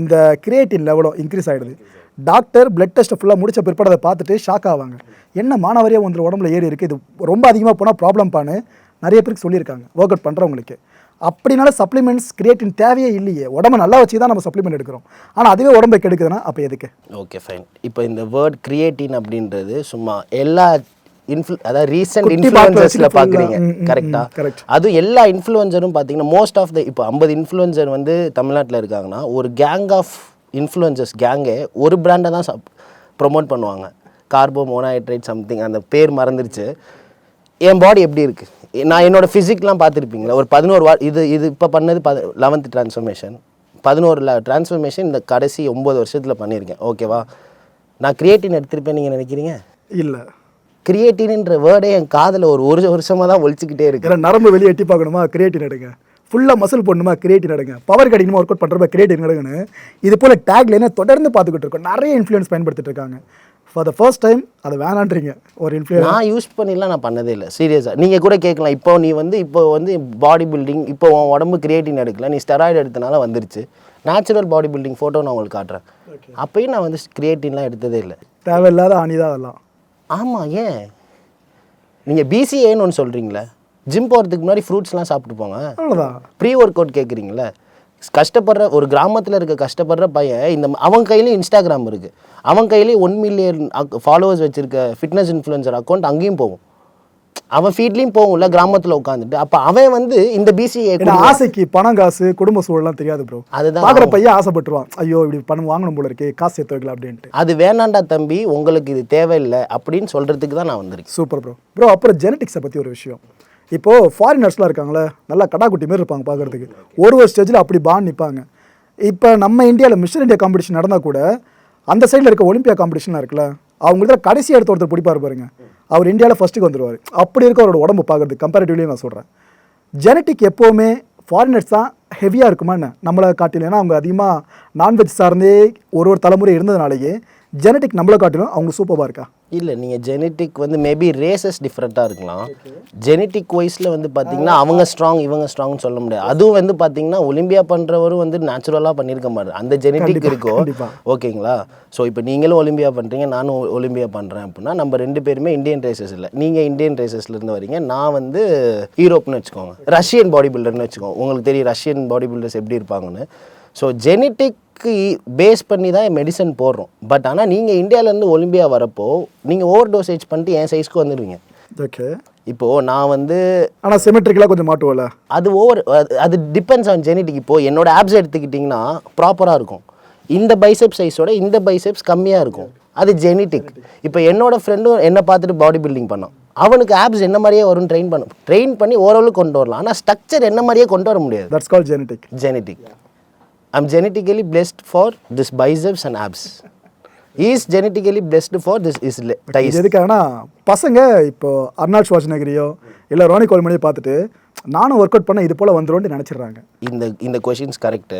இந்த கிரியேட்டின் லெவலும் இன்க்ரீஸ் ஆகிடுது டாக்டர் பிளட் டெஸ்ட்டை ஃபுல்லாக முடிச்ச பிற்பாடு அதை பார்த்துட்டு ஷாக் ஆவாங்க. என்ன மானவரியாக வந்து உடம்புல ஏறி இருக்குது இது ரொம்ப அதிகமாக போனால் ப்ராப்ளம் பான்னு நிறைய பேருக்கு சொல்லியிருக்காங்க. ஒர்க் அவுட் பண்ணுறவங்களுக்கு அப்படினால சப்ளிமெண்ட்ஸ் கிரியேட்டின் தேவையே இல்லையே. உடம்ப நல்லா வச்சு தான் நம்ம சப்ளிமெண்ட் எடுக்கிறோம். ஆனால் அதுவே உடம்பை கெடுக்குதுன்னா அப்போ எதுக்கு? ஓகே ஃபைன் இப்போ இந்த வேர்ட் கிரியேட்டின் அப்படின்றது சும்மா எல்லா இன்ஃப்ளு அதாவது ரீசெண்ட் வச்சுட்டு பார்க்குறீங்க ம், கரெக்டா. அது எல்லா இன்ஃப்ளூயன்சரும் பார்த்தீங்கன்னா மோஸ்ட் ஆஃப் த இப்போ ஐம்பது இன்ஃப்ளூயன்சர் வந்து தமிழ்நாட்டில் இருக்காங்கன்னா ஒரு கேங் ஆஃப் இன்ஃப்ளூயன்சர்ஸ் கேங்கே ஒரு பிராண்டை தான் ப்ரொமோட் பண்ணுவாங்க. கார்போ மோனோஹைட்ரேட் சம்திங் அந்த பேர் மறந்துருச்சு. என் பாடி எப்படி இருக்கு? நான் என்னோட ஃபிசிக்லாம் பார்த்துருப்பீங்களா? ஒரு பதினோரு வா இது இது இப்போ பண்ணது ப லெவன்த் ட்ரான்ஸ்ஃபர்மேஷன் பதினோரு ட்ரான்ஸ்ஃபர்மேஷன் இந்த கடைசி ஒம்பது வருஷத்தில் பண்ணியிருக்கேன் ஓகேவா? நான் கிரியேட்டின் எடுத்திருப்பேன் நீங்கள் நினைக்கிறீங்க? இல்லை. கிரியேட்டின்ன்ற வேர்டே என் காதில் ஒரு ஒரு வருஷமாக தான் ஒழிச்சிக்கிட்டே இருக்கு. நரம்பு வெளியே எட்டி பார்க்கணுமா? கிரியேட்டின் எடுங்க. ஃபுல்லாக மசில் போடணுமா? கிரியேட்டின் எடுங்க. பவர் கிடைக்கணுமா ஒர்க் அவுட் பண்ணுறப்ப கிரியேட்டின் எடுங்கன்னு இது போல் டேக்லைனே தொடர்ந்து பார்த்துக்கிட்டு இருக்கோம். நிறைய இன்ஃப்ளூயன்ஸ் பயன்படுத்திட்டு இருக்காங்க. ஃபார் த ஃபர்ஸ்ட் டைம் அதை வேணான்றீங்க. ஒரு இன்ஃப்ளூயன்ஸ் நான் யூஸ் பண்ணிலாம் நான் பண்ணதே இல்லை. சீரியஸாக நீங்கள் கூட கேட்கலாம் இப்போ நீ வந்து இப்போ வந்து பாடி பில்டிங் இப்போ உன் உடம்பு கிரியேட்டின் எடுக்கல. நீ ஸ்டெராய்டு எடுத்தனால வந்துருச்சு. நேச்சுரல் பாடி பில்டிங் ஃபோட்டோ நான் உங்களுக்கு காட்டுறேன். அப்பயும் நான் வந்து கிரியேட்டின்லாம் எடுத்ததே இல்லை. தேவையில்லாத அணி தான் அதெல்லாம். ஆமாம் ஏன்? நீங்கள் பிசிஏன்னு ஒன்று சொல்கிறீங்களே ஜிம் போகிறதுக்கு முன்னாடி ஃப்ரூட்ஸ்லாம் சாப்பிட்டு போங்க அவ்வளோதான் ப்ரீ ஒர்க் அவுட் கேட்குறீங்களே கஷ்டப்படுற ஒரு கிராமத்தில் இருக்க கஷ்டப்படுற பையன் இந்த அவன் கையிலையும் இன்ஸ்டாகிராம் இருக்குது அவன் கையிலேயும் ஒன் மில்லியன் ஃபாலோவர்ஸ் வச்சிருக்க ஃபிட்னஸ் இன்ஃப்ளூயன்சர் அக்கௌண்ட் அங்கேயும் போகும். அவன் ஃபீட்லேயும் போகும்ல கிராமத்தில் உட்காந்துட்டு அப்போ அவன் வந்து இந்த பிசிஏ ஆசைக்கு பணம் காசு குடும்ப சூழலாம் தெரியாது ப்ரோ அதுதான். பார்க்குற பையன் ஆசைப்பட்டுருவான். ஐயோ இப்படி பணம் வாங்கணும் போல இருக்கே காசு சேர்த்து வைக்கலாம் அப்படின்ட்டு. அது வேணாண்டா தம்பி உங்களுக்கு இது தேவையில்லை அப்படின்னு சொல்கிறதுக்கு தான் நான் வந்திருக்கேன். சூப்பர் ப்ரோ ப்ரோ அப்புறம் ஜெனட்டிக்ஸை பற்றி ஒரு விஷயம். இப்போது ஃபாரினர்ஸ்லாம் இருக்காங்களே நல்லா கடாக்குட்டி மாரி இருப்பாங்க பார்க்குறதுக்கு. ஒரு ஒரு ஸ்டேஜில் அப்படி பான் நிற்பாங்க இப்போ நம்ம இந்தியாவில் மிஷன் இந்தியா காம்படிஷன் நடந்தால் கூட அந்த சைடில் இருக்க ஒலிம்பியா காம்படிஷன்லாம் இருக்குல்ல அவங்கள்ட்ட கடைசி இடத்த ஒருத்தர் பிடிப்பார் பாருங்க. அவர் இந்தியாவில் ஃபஸ்ட்டுக்கு வந்துடுவார் அப்படி இருக்க அவரோட உடம்பு பார்க்குறது கம்பேரிட்டிவ்லி நான் சொல்கிறேன் ஜெனட்டிக் எப்போவுமே ஃபாரினர்ஸ் தான் ஹெவியாக இருக்குமா என்ன? நம்மளை காட்டிலும். ஏன்னா அவங்க அதிகமாக நான்வெஜ் சார்ந்தே ஒரு ஒரு தலைமுறை இருந்ததுனாலேயே ஜெனட்டிக் நம்மளை காட்டிலும் அவங்க சூப்பராக இருக்கா? இல்லை நீங்கள் ஜெனட்டிக் வந்து மேபி ரேசஸ் டிஃப்ரெண்ட்டாக இருக்கலாம். ஜெனட்டிக் வைஸில் வந்து பார்த்தீங்கன்னா அவங்க ஸ்ட்ராங் இவங்க ஸ்ட்ராங்னு சொல்ல முடியாது. அதுவும் வந்து பார்த்தீங்கன்னா ஒலிம்பியா பண்ணுறவரும் வந்து நேச்சுரலாக பண்ணியிருக்க மாட்டார். அந்த ஜெனட்டிக் இருக்கோ கண்டிப்பா. ஓகேங்களா? ஸோ இப்போ நீங்களும் ஒலிம்பியா பண்ணுறீங்க நானும் ஒலிம்பியா பண்ணுறேன் அப்படின்னா நம்ம ரெண்டு பேருமே இந்தியன் ரேசஸ் இல்லை. நீங்கள் இந்தியன் ரேசஸ்லேருந்து வரீங்க. நான் வந்து யூரோப்னு வச்சுக்கோங்க. ரஷ்யன் பாடி பில்டர்னு வச்சுக்கோங்க. உங்களுக்கு தெரியும் ரஷ்யன் பாடி பில்டர்ஸ் எப்படி இருப்பாங்கன்னு. ஸோ ஜெனட்டிக்கு பேஸ் பண்ணி தான் மெடிசன் போடுறோம். பட் ஆனால் நீங்கள் இந்தியாவிலேருந்து ஒலிம்பியா வரப்போ நீங்கள் ஓவர் டோசேஜ் பண்ணிட்டு என் சைஸ்க்கு வந்துடுவீங்க ஓகே இப்போது நான் வந்து ஆனால் சிமெட்ரிக்கலாக கொஞ்சம் மாட்டுவோம்ல? அது ஓவர் அது டிபெண்ட்ஸ் ஆன் ஜெனட்டிக் இப்போது என்னோட ஆப்ஸ் எடுத்துக்கிட்டிங்கன்னா ப்ராப்பராக இருக்கும். இந்த பைசெப் சைஸோட இந்த பைசெப்ஸ் கம்மியாக இருக்கும். அது ஜெனட்டிக் இப்போ என்னோட ஃப்ரெண்டும் என்னை பார்த்துட்டு பாடி பில்டிங் பண்ணான். அவனுக்கு ஆப்ஸ் என்ன மாதிரியே வரும் ட்ரெயின் பண்ண ட்ரெயின் பண்ணி ஓரளவுக்கு கொண்டு வரலாம். ஆனால் ஸ்ட்ரக்சர் என்ன மாதிரியே கொண்டு வர முடியாது. That's call genetic genetic I'm genetically blessed for this biceps and abs is genetically blessed for this is thighs எதுக்காகனா பசங்க இப்போ அர்னால்ட் ஷவாஜ்நகரியோ இல்லை ரோனி கோல்மணியோ பார்த்துட்டு நானும் ஒர்க் அவுட் பண்ண இது போல் வந்துரும்னு நினச்சிடுறாங்க. இந்த இந்த கொஷின்ஸ் கரெக்டு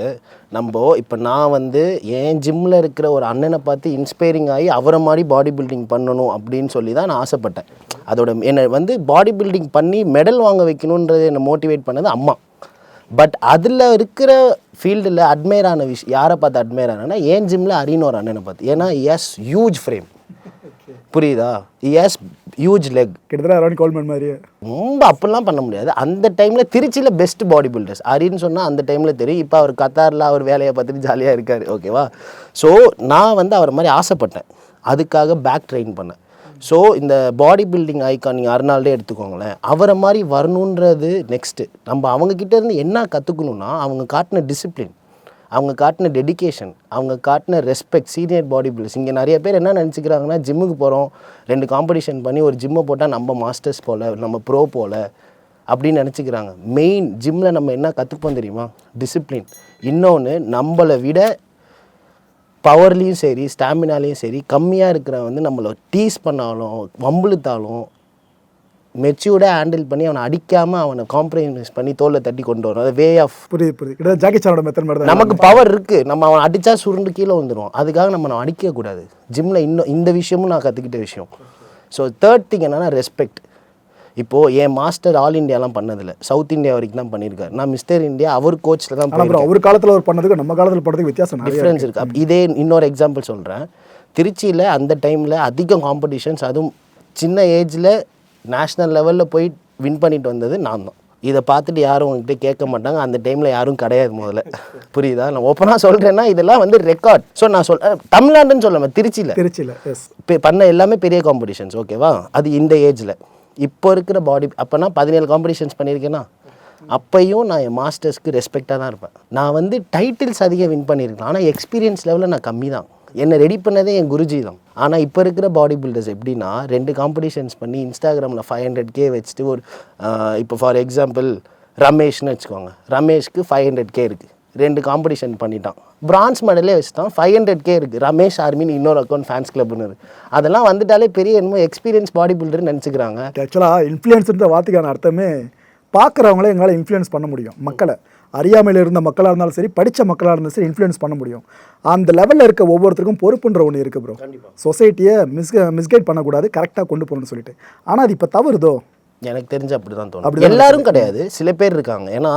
நம்ம இப்போ நான் வந்து என் ஜிம்மில் இருக்கிற ஒரு அண்ணனை பார்த்து இன்ஸ்பைரிங் ஆகி அவரை மாதிரி பாடி பில்டிங் பண்ணணும் அப்படின்னு சொல்லி தான் நான் ஆசைப்பட்டேன். அதோட என்னை வந்து பாடி பில்டிங் பண்ணி மெடல் வாங்க வைக்கணுன்றது என்னை மோட்டிவேட் பண்ணது அம்மா. பட் அதில் இருக்கிற ஃபீல்டில் அட்மையர் ஆன விஷயம் யாரை பார்த்து அட்மையர் ஆனா என் ஜிம்மில் அரின்னு ஒரு அண்ணனை பார்த்து. ஏன்னா எஸ் ஹியூஜ் ஃப்ரேம் புரியுதா? எஸ் ஹியூஜ் லெக் கிட்டத்தட்ட ரோனி கோல்மன் மாதிரியே. ரொம்ப அப்படிலாம் பண்ண முடியாது. அந்த டைமில் திருச்சியில் பெஸ்ட் பாடி பில்டர்ஸ் அரின்னு சொன்னால் அந்த டைமில் தெரியும். இப்போ அவர் கத்தாரில் அவர் வேலையை பார்த்துட்டு ஜாலியாக இருக்கார். ஓகேவா ஸோ நான் வந்து அவர் மாதிரி ஆசைப்பட்டேன். அதுக்காக பேக் ட்ரெயின் பண்ணேன். ஸோ இந்த பாடி பில்டிங் ஐக்கான் நீங்கள் அருணால்டே எடுத்துக்கோங்களேன். அவரை மாதிரி வரணுன்றது நெக்ஸ்ட்டு நம்ம அவங்கக்கிட்ட இருந்து என்ன கற்றுக்கணுன்னா அவங்க காட்டின டிசிப்ளின் அவங்க காட்டின டெடிகேஷன் அவங்க காட்டின ரெஸ்பெக்ட் சீனியர் பாடி பில்டர்ஸ் இங்கே நிறைய பேர் என்ன நினச்சிக்கிறாங்கன்னா ஜிம்முக்கு போகிறோம் ரெண்டு காம்படிஷன் பண்ணி ஒரு ஜிம்மை போட்டால் நம்ம மாஸ்டர்ஸ் போல் நம்ம ப்ரோ போல் அப்படின்னு நினச்சிக்கிறாங்க. மெயின் ஜிம்மில் நம்ம என்ன கற்றுப்போம் தெரியுமா? டிசிப்ளின் இன்னொன்று நம்மளை விட பவர்லேயும் சரி ஸ்டாமினாலையும் சரி கம்மியாக இருக்கிற வந்து நம்மளை டீஸ் பண்ணாலும் வம்புழுத்தாலும் மெச்சூர்டாக ஹேண்டில் பண்ணி அவனை அடிக்காமல் அவனை காம்ப்ரமைஸ் பண்ணி தோலை தட்டி கொண்டு வரும். அது வே ஆஃப் புரியுது புரியுது. ஜாக்கி சானோட மெத்தட் மாதிரி நமக்கு பவர் இருக்கு. நம்ம அவன் அடிச்சா சுருண்டு கீழே வந்துடுவோம் அதுக்காக நம்ம அவனை அடிக்க கூடாது ஜிம்ல இன்னும் இந்த விஷயமும் நான் கற்றுக்கிட்ட விஷயம். ஸோ தேர்ட் திங் என்னன்னா ரெஸ்பெக்ட் இப்போது என் மாஸ்டர் ஆல் இந்தியாலாம் பண்ணதில்லை. சவுத் இந்தியா வரைக்கும் தான் பண்ணியிருக்காரு. நான் மிஸ்டர் இந்தியா அவர் கோச்சில் தான் அப்புறம் அவர் காலத்தில் அவர் பண்ணதுக்கு நம்ம காலத்தில் பண்ணதுக்கு வித்தியாசம் டிஃப்ரென்ஸ் இருக்குது இதே இன்னொரு எக்ஸாம்பிள் சொல்கிறேன் திருச்சியில் அந்த டைமில் அதிக காம்படிஷன்ஸ் அதுவும் சின்ன ஏஜில் நேஷ்னல் லெவலில் போய் வின் பண்ணிட்டு வந்தது நான் தான். இதை பார்த்துட்டு யாரும் உங்ககிட்ட கேட்க மாட்டாங்க. அந்த டைமில் யாரும் கிடையாது முதல்ல. [LAUGHS] புரியுதா? நான் ஓப்பனாக சொல்கிறேன்னா இதெல்லாம் வந்து ரெக்கார்ட் ஸோ நான் சொல் தமிழ்நாடுன்னு சொல்லாமல் திருச்சியில். திருச்சியில் பண்ண எல்லாமே பெரிய காம்படிஷன்ஸ் ஓகேவா அது இந்த ஏஜில் இப்போ இருக்கிற பாடி அப்போனா பதினேழு காம்படிஷன்ஸ் பண்ணியிருக்கேன்னா அப்பையும் நான் என் மாஸ்டர்ஸ்க்கு ரெஸ்பெக்டாக தான் இருப்பேன். நான் வந்து டைட்டில்ஸ் அதிகம் வின் பண்ணியிருக்கேன். ஆனால் எக்ஸ்பீரியன்ஸ் லெவலில் நான் கம்மி தான். என்னை ரெடி பண்ணதே என் குருஜி தான். ஆனால் இப்போ இருக்கிற பாடி பில்டர்ஸ் எப்படின்னா ரெண்டு காம்படிஷன்ஸ் பண்ணி இன்ஸ்டாகிராமில் ஃபைவ் ஹண்ட்ரட் கே வச்சுட்டு ஒரு இப்போ ஃபார் எக்ஸாம்பிள் ரமேஷ்னு வச்சுக்கோங்க. ரமேஷ்க்கு ஃபைவ் ஹண்ட்ரட் கே இருக்குது ரெண்டு காம்படிஷன் பண்ணிட்டான். பிரான்ஸ் மெடலே வச்சுட்டான். ஃபைவ் ஹண்ட்ரட் கே இருக்குது ரமேஷ் ஆர்மின்னு இன்னொரு அக்கௌண்ட் ஃபேன்ஸ் கிளப்னு அதெல்லாம் வந்துட்டாலே பெரிய என்னமோ எக்ஸ்பீரியன்ஸ் பாடி பில்டர்னு நினச்சிக்கிறாங்க. ஆக்சுவலாக இன்ஃப்ளூயன்ஸ்ன்ற வார்த்தைக்கான அர்த்தமே பார்க்குறவங்களே எங்களால் இன்ஃப்ளூயன்ஸ் பண்ண முடியும். மக்களை. அறியாமையில் இருந்த மக்களாக இருந்தாலும் சரி படித்த மக்களாக இருந்தாலும் சரி இன்ஃப்ளூயன்ஸ் பண்ண முடியும். அந்த லெவலில் இருக்க ஒவ்வொருத்தருக்கும் பொறுப்புன்ற ஒன்று இருக்குது ப்ரோ சொசைட்டியை மிஸ் மிஸ்கைட் பண்ணக்கூடாது. கரெக்டாக கொண்டு போகணும்னு சொல்லிட்டு. ஆனால் அது இப்போ தவறுதோ? எனக்கு தெரிஞ்சு அப்படி தான் தோணும் எல்லாரும் கிடையாது. சில பேர் இருக்காங்க. ஏன்னா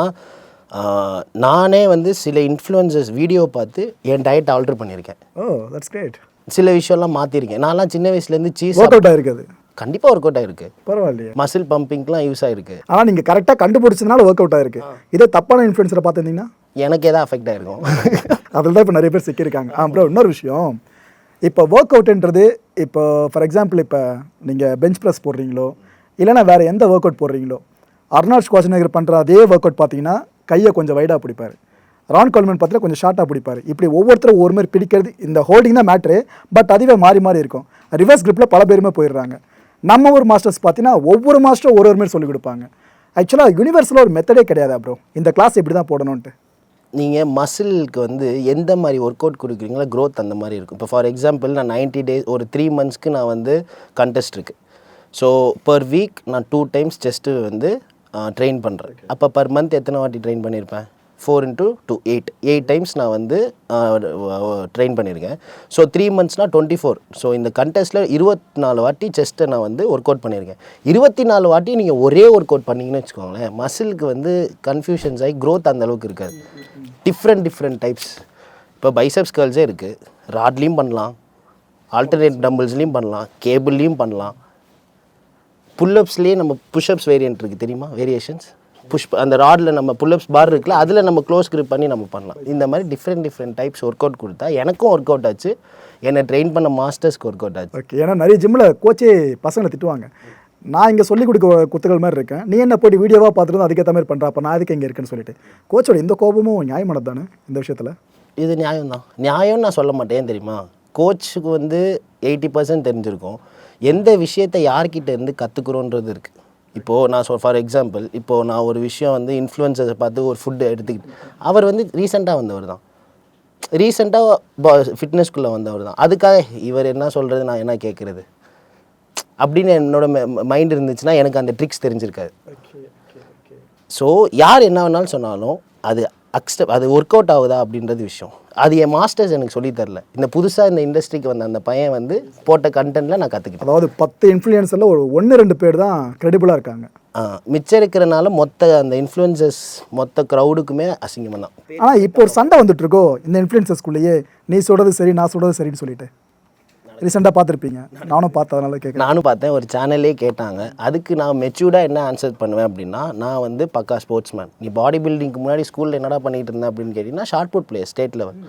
நானே வந்து சில இன்ஃப்ளூயன்சஸ் வீடியோ பார்த்து என் டயட் ஆல்டர் பண்ணியிருக்கேன். ஓ தட்ஸ் கிரேட் சில விஷயம்லாம் மாற்றிருக்கேன் நான்லாம் சின்ன வயசுலேருந்து சீஸ் ஒர்க் அவுட் ஆயிருக்குது கண்டிப்பாக ஒர்க் அவுட் ஆயிருக்கு. பரவாயில்லையே. மசில் பம்பிங்க்குலாம் யூஸ் ஆயிருக்கு. ஆனால் நீங்கள் கரெக்டாக கண்டுபிடிச்சதுனால ஒர்க் அவுட் ஆயிருக்கு இதே தப்பான இன்ஃப்ளூயன்ஸரை பார்த்துருந்தீங்கன்னா? எனக்கு எதாவது அஃபெக்ட் ஆயிருக்கும். [LAUGHS] அதில் தான் இப்போ நிறைய பேர் சிக்கியிருக்காங்க. ஆ ப்ரோ இன்னொரு விஷயம். இப்போ ஒர்க் அவுட்ன்றது இப்போ ஃபார் எக்ஸாம்பிள் இப்போ நீங்கள் பெஞ்ச் ப்ரெஸ் போடுறீங்களோ இல்லைன்னா வேறு எந்த ஒர்க் அவுட் போடுறீங்களோ அர்னால்ட் ஸ்குவாஷனகர் பண்ணுற அதே ஒர்க் அவுட் பார்த்தீங்கன்னா கையை கொஞ்சம் வைடாக பிடிப்பார். ரான் கால்மன் பத்தில் கொஞ்சம் ஷார்ட்டாக பிடிப்பார். இப்படி ஒவ்வொருத்தரும் ஒரு மாதிரி பிடிக்கிறது இந்த ஹோல்டிங் தான் மேட்ரு பட் அதுவே மாறி மாறி இருக்கும். ரிவர்ஸ் கிரிப்பில் பல பேருமே போயிடுறாங்க. நம்ம ஒரு மாஸ்டர்ஸ் பார்த்தீங்கன்னா ஒவ்வொரு மாஸ்டரும் ஒரு ஒரு மாதிரி சொல்லிக் கொடுப்பாங்க ஆக்சுவலாக யூனிவர்ஸில் ஒரு மெத்தடே கிடையாது ப்ரோ இந்த கிளாஸ் இப்படி தான் போடணுன்ட்டு நீங்கள் மசிலுக்கு வந்து எந்த மாதிரி ஒர்க் அவுட் கொடுக்குறீங்களோ க்ரோத் அந்த மாதிரி இருக்கும். இப்போ ஃபார் எக்ஸாம்பிள் நான் 90 டேஸ் ஒரு த்ரீ மந்த்ஸ்க்கு நான் வந்து கண்டெஸ்ட் இருக்குது ஸோ பர் வீக் நான் டூ டைம்ஸ் செஸ்ட்டு வந்து ட்ரெயின் பண்ணுறேன் அப்போ பர் மந்த் எத்தனை வாட்டி ட்ரெயின் பண்ணியிருப்பேன் four into two eight eight times நான் வந்து ட்ரெயின் பண்ணியிருக்கேன் ஸோ த்ரீ மந்த்ஸ்னால் டுவெண்ட்டி ஃபோர் ஸோ இந்த கண்டெஸ்ட்டில் இருபத்தி நாலு வாட்டி செஸ்ட்டை நான் வந்து ஒர்க் அவுட் பண்ணியிருக்கேன் இருபத்தி நாலு வாட்டி நீங்கள் ஒரே ஒர்க் அவுட் பண்ணிங்கன்னு வச்சுக்கோங்களேன் மசிலுக்கு வந்து கன்ஃபியூஷன்ஸ் ஆகி க்ரோத் அந்த அளவுக்கு இருக்காது. டிஃப்ரெண்ட் டிஃப்ரெண்ட் டைப்ஸ் இப்போ பைசப்ஸ் கேர்ள்ஸே இருக்குது ராட்லேயும் பண்ணலாம். ஆல்டர்னேட் டம்பிள்ஸ்லேயும் பண்ணலாம். கேபிள்லேயும் பண்ணலாம். புல்லப்ஸ்லேயே நம்ம புஷ்அப்ஸ் வேரியன்ட் இருக்குது தெரியுமா? வேரியேஷன்ஸ் புஷ் அந்த ராடில் நம்ம புல்லப்ஸ் பார் இருக்குல்ல அதில் நம்ம க்ளோஸ் grip பண்ணி நம்ம பண்ணலாம். இந்த மாதிரி different different types work out கொடுத்தா எனக்கும் ஒர்க் அவுட் ஆச்சு. என்னை ட்ரெயின் பண்ண மாஸ்டர்ஸ்க்கு ஒர்க் அவுட் ஆச்சு. ஓகே ஏன்னா நிறைய ஜிம்மில் கோச்சே பசங்களை திட்டுவாங்க. நான் இங்கே சொல்லிக் கொடுக்க குத்துகள் மாதிரி இருக்கேன். நீ என்ன போய் வீடியோவாக பார்த்துட்டு அதுக்கேற்ற மாதிரி பண்ணுற அப்போ நான் அதுக்கு இங்கே இருக்கேன்னு சொல்லிட்டு. கோச்சோட இந்த கோபமும் நியாயமானது தானே இந்த விஷயத்தில்? இது நியாயம் தான் நியாயம்னு நான் சொல்ல மாட்டேன் தெரியுமா? கோச்சுக்கு வந்து எயிட்டி பர்சன்ட் தெரிஞ்சிருக்கும். எந்த விஷயத்தை யார்கிட்ட இருந்து கற்றுக்குறோன்றது இருக்குது இப்போது நான் சொல் ஃபார் எக்ஸாம்பிள் இப்போது நான் ஒரு விஷயம் வந்து இன்ஃப்ளூயன்சரை பார்த்து ஒரு ஃபுட்டு எடுத்துக்கிட்டு அவர் வந்து ரீசெண்டாக வந்தவர் தான். ரீசெண்டாக ஃபிட்னஸ்குள்ளே வந்தவர் தான். அதுக்காக இவர் என்ன சொல்கிறது நான் என்ன கேட்குறது அப்படின்னு என்னோட மைண்ட் இருந்துச்சுன்னா எனக்கு அந்த ட்ரிக்ஸ் தெரிஞ்சிருக்காது. ஸோ யார் என்ன வேணாலும் சொன்னாலும் அது அக்ஸ்டப் அது ஒர்க் அவுட் ஆகுதா அப்படின்றது விஷயம். அது என் மாஸ்டர்ஸ் எனக்கு சொல்லித் தரல. இந்த புதுசாக இந்த இண்டஸ்ட்ரிக்கு வந்த அந்த பையன் வந்து போட்ட கண்டென்ட்டில் நான் கற்றுக்கிட்டேன் அதாவது பத்து இன்ஃப்ளூயன்ஸில் ஒரு ஒன்று ரெண்டு பேர் தான் கிரெடிபிளாக இருக்காங்க. மிச்சம் இருக்கிறனால மொத்த அந்த இன்ஃப்ளூயன்சஸ் மொத்த க்ரௌடுக்குமே அசிங்கமாக தான் ஆனால் இப்போ ஒரு சண்டை வந்துட்டு இருக்கோ இந்த இன்ஃப்ளூயன்சஸ்குள்ளேயே நீ சொல்கிறது சரி நான் சொல்கிறது சரின்னு சொல்லிட்டு? ரீசெண்டாக பார்த்துருப்பீங்க. நானும் பார்த்தேன் அதனால கேட்குறேன் நானும் பார்த்தேன். ஒரு சேனல்லே கேட்டாங்க. அதுக்கு நான் மெச்சூர்டாக என்ன ஆன்சர் பண்ணுவேன் அப்படின்னா நான் வந்து பக்கா ஸ்போர்ட்ஸ்மேன் நீ பாடி பில்டிங்க்கு முன்னாடி ஸ்கூலில் என்னடா பண்ணிட்டு இருந்தேன் அப்படின்னு கேட்டிங்கன்னா shot put player state level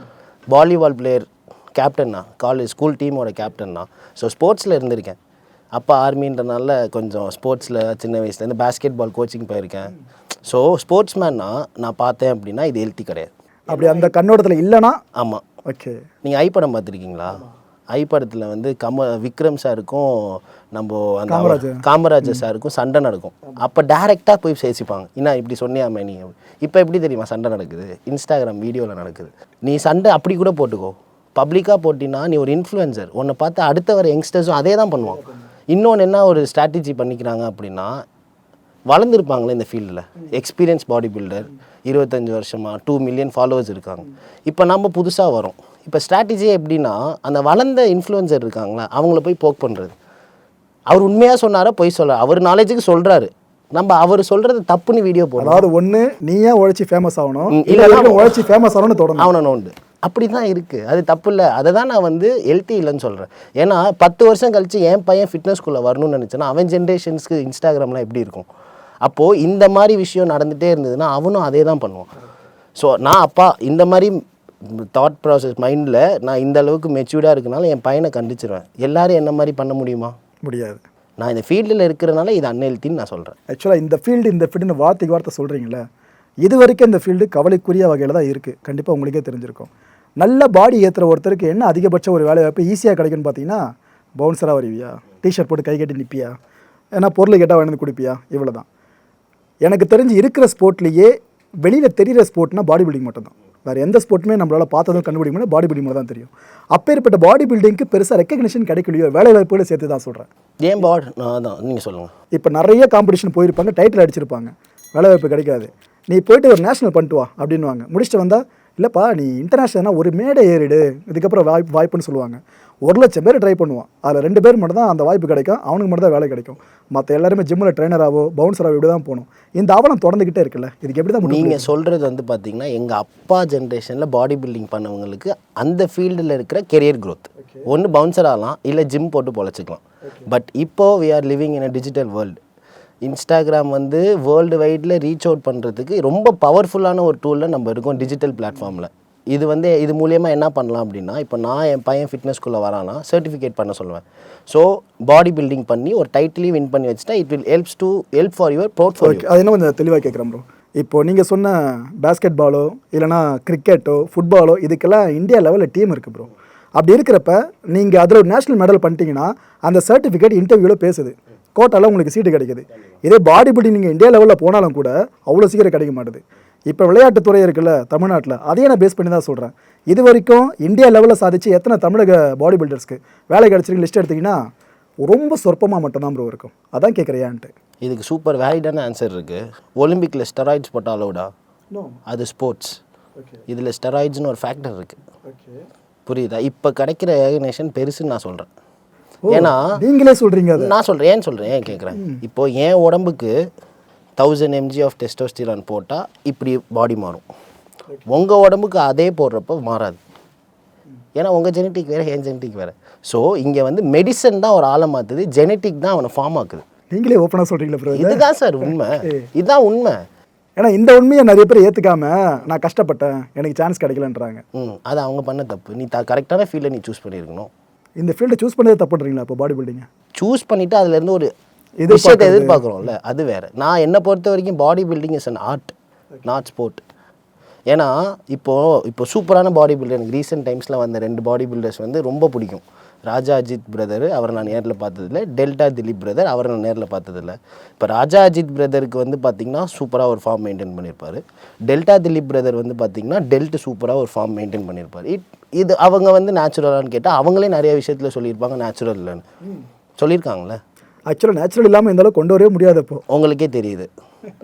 volleyball player captain தான் காலேஜ் ஸ்கூல் டீமோட கேப்டன் தான் ஸோ ஸ்போர்ட்ஸில் இருந்திருக்கேன். அப்பா ஆர்மின்றனால கொஞ்சம் ஸ்போர்ட்ஸில் சின்ன வயசுலேருந்து பேஸ்கெட் பால் கோச்சிங் போயிருக்கேன். ஸோ ஸ்போர்ட்ஸ்மேன்னா நான் பார்த்தேன் அப்படின்னா இது ஹெல்த்தி கிடையாது. அப்படி அந்த கண்ணோட்டத்தில் இல்லைன்னா? ஆமாம் ஓகே நீங்கள் ஐ படம் பார்த்துருக்கீங்களா? ஐ படத்தில் வந்து கம விக்ரம் சாருக்கும் நம்ம அந்த காமராஜர். சாருக்கும் சண்டை நடக்கும். அப்போ டேரெக்டாக போய் பேசிப்பாங்க என்ன இப்படி சொன்னியாமே நீ? இப்போ எப்படி தெரியுமா சண்டை நடக்குது? இன்ஸ்டாகிராம் வீடியோவில் நடக்குது. நீ சண்டை அப்படி கூட போட்டுக்கோ. பப்ளிக்காக போட்டினா நீ ஒரு இன்ஃப்ளூயன்சர் உன்னை பார்த்து அடுத்த வர யங்ஸ்டர்ஸும் அதே தான் பண்ணுவான் இன்னொன்று என்ன ஒரு ஸ்ட்ராட்டஜி பண்ணிக்கிறாங்க அப்படின்னா வளர்ந்துருப்பாங்களே இந்த ஃபீல்டில் எக்ஸ்பீரியன்ஸ் பாடி பில்டர் இருபத்தஞ்சி வருஷமாக டூ மில்லியன் ஃபாலோவர்ஸ் இருக்காங்க. இப்போ நம்ம புதுசாக வரோம். இப்போ ஸ்ட்ராட்டஜி எப்படின்னா அந்த வளர்ந்த இன்ஃப்ளூயன்சர் இருக்காங்களா அவங்கள போய் போக் பண்ணுறது அவர் உண்மையாக சொன்னாரா பொய் சொல்ல அவர் நாலேஜுக்கு சொல்கிறாரு நம்ம அவர் சொல்கிறது தப்புன்னு வீடியோ போடுறோம் அதாவது ஒன்று நீ ஏன் உழைச்சி ஃபேமஸ் ஆகணும்? இல்லை உழைச்சி ஃபேமஸ் ஆகணும்னு தொடணும் அவனை உண்டு. அப்படி தான் இருக்குது அது தப்பு இல்லை. அதை தான் நான் வந்து ஹெல்த்தி இல்லைன்னு சொல்கிறேன் ஏன்னா பத்து வருஷம் கழிச்சு என் பையன் ஃபிட்னஸ்குள்ளே வரணும்னு நினச்சேன்னா அவன் ஜென்ரேஷன்ஸ்க்கு இன்ஸ்டாகிராம்லாம் எப்படி இருக்கும்? அப்போது இந்த மாதிரி விஷயம் நடந்துகிட்டே இருந்ததுன்னா அவனும் அதே தான் பண்ணுவான். ஸோ நான் அப்பா இந்த மாதிரி தாட் ப்ராசஸ் மைண்டில் நான் இந்த அளவுக்கு மெச்சூர்டாக இருக்கனால என் பையனை கண்டிச்சிருவேன். எல்லாரும் என்ன மாதிரி பண்ண முடியுமா? முடியாது. நான் இந்த ஃபீல்டில் இருக்கிறனால இது அன்ஹெல்த்தின்னு நான் சொல்கிறேன் ஆக்சுவலாக இந்த ஃபீல்டு இந்த ஃபீல்டுன்னு வார்த்தைக்கு வார்த்தை சொல்கிறீங்களே இது வரைக்கும் இந்த ஃபீல்டு கவலைக்குரிய வகையில் தான் இருக்குது கண்டிப்பாக உங்களுக்கே தெரிஞ்சிருக்கும். நல்ல பாடி ஏற்றுற ஒருத்தருக்கு என்ன அதிகபட்ச ஒரு வேலை வாய்ப்பு ஈஸியாக கிடைக்குன்னு பார்த்தீங்கன்னா பவுன்சராக வருவியா? டிஷர்ட் போட்டு கை கட்டி நிற்பியா ஏன்னா பொருள் கேட்டால் வாங்கி கொடுப்பியா? இவ்வளோ தான் எனக்கு தெரிஞ்சு இருக்கிற ஸ்போர்ட்லேயே வெளியில் தெரிகிற ஸ்போர்ட்னா பாடி பில்டிங் மட்டும்தான். வேறு எந்த ஸ்போர்ட்டுமே நம்மளால் பார்த்ததும் கண்டுபிடிக்க முடியாது பாடி பில்டிங் தான் தெரியும். அப்பேற்பட்ட பாடி பில்டிங்க்கு பெருசாக ரெக்கக்னிஷன் கிடைக்கலையோ வேலை வாய்ப்புகளை சேர்த்து தான் சொல்கிறேன் ஏன் பாட் நான் தான் நீங்கள் சொல்லுங்கள் இப்போ நிறைய காம்படிஷன் போயிருப்பாங்க டைட்டில் அடிச்சிருப்பாங்க. வேலை வாய்ப்பு கிடைக்காது. நீ போயிட்டு ஒரு நேஷனல் பண்ணிட்டு வா அப்படின்வாங்க முடிச்சுட்டு வந்தால் இல்லைப்பா நீ இன்டர்நேஷ்னல்னா ஒரு மேடை ஏறிடு. இதுக்கப்புறம் வாய்ப்பு வாய்ப்புன்னு சொல்லுவாங்க. ஒரு லட்சம் பேர் ட்ரை பண்ணுவான். அதில் ரெண்டு பேர் மட்டும் தான் அந்த வாய்ப்பு கிடைக்கும். அவனுக்கு மட்டும் தான் வேலை கிடைக்கும். மற்ற எல்லாருமே ஜிம்மில் ட்ரைனராகவோ பவுன்சராகவோ இப்படி தான் போகணும். இந்த அவலம் தொடர்ந்துக்கிட்டே இருக்குல்ல. இதுக்கு எப்படி தான் நீங்கள் சொல்கிறது வந்து பார்த்தீங்கன்னா எங்கள் அப்பா ஜென்ரேஷனில் பாடி பில்டிங் பண்ணவங்களுக்கு அந்த ஃபீல்டில் இருக்கிற கெரியர் growth. ஒன்று பவுன்சர் ஆகலாம் இல்லை ஜிம் போட்டு பொழைச்சிக்கலாம். பட் இப்போ we are living in a digital world Instagram வந்து வேர்ல்டு வைடில் ரீச் அவுட் பண்ணுறதுக்கு ரொம்ப பவர்ஃபுல்லான ஒரு டூலில் நம்ம இருக்கோம் டிஜிட்டல் பிளாட்ஃபார்மில் இது வந்து இது மூலியமாக என்ன பண்ணலாம் அப்படின்னா இப்போ நான் என் பையன் ஃபிட்னஸ்குள்ளே வரானா சர்டிஃபிகேட் பண்ண சொல்லுவேன். ஸோ பாடி பில்டிங் பண்ணி ஒரு டைட்டிலையும் வின் பண்ணி வச்சுட்டா it will helps to help for your portfolio அது என்ன கொஞ்சம் தெளிவாக கேட்குறேன் ப்ரோ இப்போ நீங்கள் சொன்ன பேஸ்கெட் பாலோ இல்லைனா கிரிக்கெட்டோ ஃபுட்பாலோ இதுக்கெல்லாம் இந்தியா லெவலில் டீம் இருக்குது ப்ரோ அப்படி இருக்கிறப்ப நீங்கள் அதில் ஒரு நேஷனல் மெடல் பண்ணிட்டீங்கன்னா அந்த சர்டிஃபிகேட் இன்டர்வியூவில் பேசுது. கோட்டால உங்களுக்கு சீட்டு கிடைக்குது. இதே பாடி பில்டிங் நீங்கள் இந்தியா லெவலில் போனாலும் கூட அவ்வளோ சீக்கிரம் கிடைக்க மாட்டுது. இப்போ விளையாட்டுத்துறை இருக்குல்ல தமிழ்நாட்டில் அதையே நான் பேஸ் பண்ணி தான் சொல்கிறேன் இது வரைக்கும் இந்தியா லெவலில் சாதிச்சு எத்தனை தமிழக பாடி பில்டர்ஸ்க்கு வேலை கிடச்சிருக்கு லிஸ்ட் எடுத்திங்கன்னா ரொம்ப சொற்பமாக மட்டும்தான் ப்ரோ இருக்கும். அதான் கேட்குறியான்ட்டு இதுக்கு சூப்பர் வேலிடான ஆன்சர் இருக்குது ஒலிம்பிக்கில் ஸ்டெராய்ட்ஸ் போட்டால் அலோடா அது ஸ்போர்ட்ஸ் இதில் ஸ்டெராய்ட்ஸ்னு ஒரு ஃபேக்டர் இருக்குது புரியுதா? இப்போ கிடைக்கிற ஏகனேஷன் பெருசுன்னு நான் சொல்கிறேன் ஏன்னா நீங்களே சொல்கிறீங்க அது? நான் சொல்கிறேன் ஏன் சொல்கிறேன் ஏன் கேட்குறேன் இப்போ என் உடம்புக்கு தௌசண்ட் எம்ஜி ஆஃப் டெஸ்டோஸ்டிரான் போட்டால் இப்படி பாடி மாறும். உங்கள் உடம்புக்கு அதே போடுறப்போ மாறாது. ஏன்னா உங்கள் ஜெனட்டிக் வேறு என் ஜெனட்டிக் வேறு. ஸோ இங்கே வந்து மெடிசன் தான் ஒரு ஆளை மாற்றுது ஜெனட்டிக் தான் அவனை ஃபார்ம் ஆக்குது. நீங்களே ஓப்பனாக சொல்கிறீங்களா ப்ரோ இதுதான் சார் உண்மை. [LAUGHS] இதுதான் உண்மை. ஏன்னா இந்த உண்மையை நிறைய பேர் ஏற்றுக்காம நான் கஷ்டப்பட்டேன் எனக்கு சான்ஸ் கிடைக்கலன்றாங்க. ம் அது அவங்க பண்ண தப்பு. நீ த கரெக்டான ஃபீல்டை நீ சூஸ் பண்ணியிருக்கணும். இந்த ஃபீல்டை சூஸ் பண்ணதே தப்புன்றீங்களா இப்போ பாடி பில்டிங்கை சூஸ் பண்ணிவிட்டு அதுலேருந்து ஒரு. விஷயத்தை எதிர்பார்க்குறோம்ல அது வேறு. நான் என்னை பொறுத்த வரைக்கும் body building is an art not sport ஏன்னா இப்போது இப்போ சூப்பரான பாடி பில்டர் எனக்கு ரீசெண்ட் டைம்ஸில் வந்த ரெண்டு பாடி பில்டர்ஸ் வந்து ரொம்ப பிடிக்கும். ராஜா அஜித் பிரதர் அவரை நான் நேரில் பார்த்ததில்ல. டெல்டா திலீப் பிரதர் அவரை நான் நேரில் பார்த்ததில்ல. இப்போ ராஜா அஜித் பிரதருக்கு வந்து பார்த்திங்கன்னா சூப்பராக ஒரு ஃபார்ம் மெயின்டைன் பண்ணியிருப்பார் டெல்டா திலீப் பிரதர் வந்து பார்த்திங்கன்னா டெல்ட் சூப்பராக ஒரு ஃபார்ம் மெயின்டைன் பண்ணியிருப்பார் இட் இது அவங்க வந்து நேச்சுரலான்னு கேட்டால் அவங்களே நிறைய விஷயத்தில் சொல்லியிருப்பாங்க நேச்சுரல் இல்லைன்னு. சொல்லியிருக்காங்களே ஆக்சுவலாக நேச்சுரல் இல்லாமல் இந்த அளவுக்கு கொண்டு வரவே முடியாது இப்போ உங்களுக்கே தெரியுது.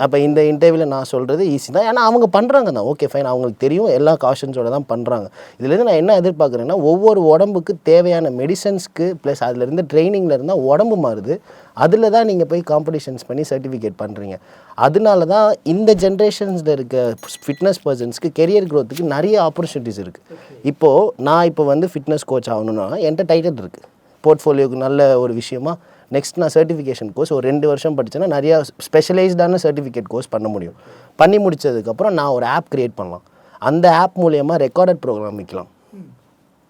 அப்போ இந்த இன்டர்வியூவில் நான் சொல்கிறது ஈஸி தான். ஏன்னா அவங்க பண்ணுறாங்க தான் ஓகே ஃபைன் அவங்களுக்கு தெரியும். எல்லா காஷன்ஸோட தான் பண்ணுறாங்க இதுலேருந்து நான் என்ன எதிர்பார்க்குறேன்னா ஒவ்வொரு உடம்புக்கு தேவையான மெடிசன்ஸ்க்கு ப்ளஸ் அதுலேருந்து ட்ரைனிங்கில் இருந்தால் உடம்பு மாறுது. அதில் தான் நீங்கள் போய் காம்படிஷன்ஸ் பண்ணி சர்டிஃபிகேட் பண்ணுறீங்க அதனால தான் இந்த ஜென்ரேஷன்ஸில் இருக்க ஃபிட்னஸ் பர்சன்ஸ்க்கு கெரியர் க்ரோத்துக்கு நிறைய ஆப்பர்ச்சுனிட்டிஸ் இருக்குது இப்போது நான் இப்போ வந்து ஃபிட்னஸ் கோச் ஆகணும்னா என்கிட்ட டைட்டில் இருக்குது போர்ட்ஃபோலியோக்கு நல்ல ஒரு விஷயமா நெக்ஸ்ட் நான் சர்டிஃபிகேஷன் கோர்ஸ் ஒரு ரெண்டு வருஷம் படித்தேன்னா நிறையா ஸ்பெஷலைஸ்டான சர்டிஃபிகேட் கோர்ஸ் பண்ண முடியும். பண்ணி முடிச்சதுக்கப்புறம் நான் ஒரு ஆப் க்ரியேட் பண்ணலாம். அந்த ஆப் மூலயமா ரெக்கார்டட் ப்ரோக்ராம் விற்கலாம்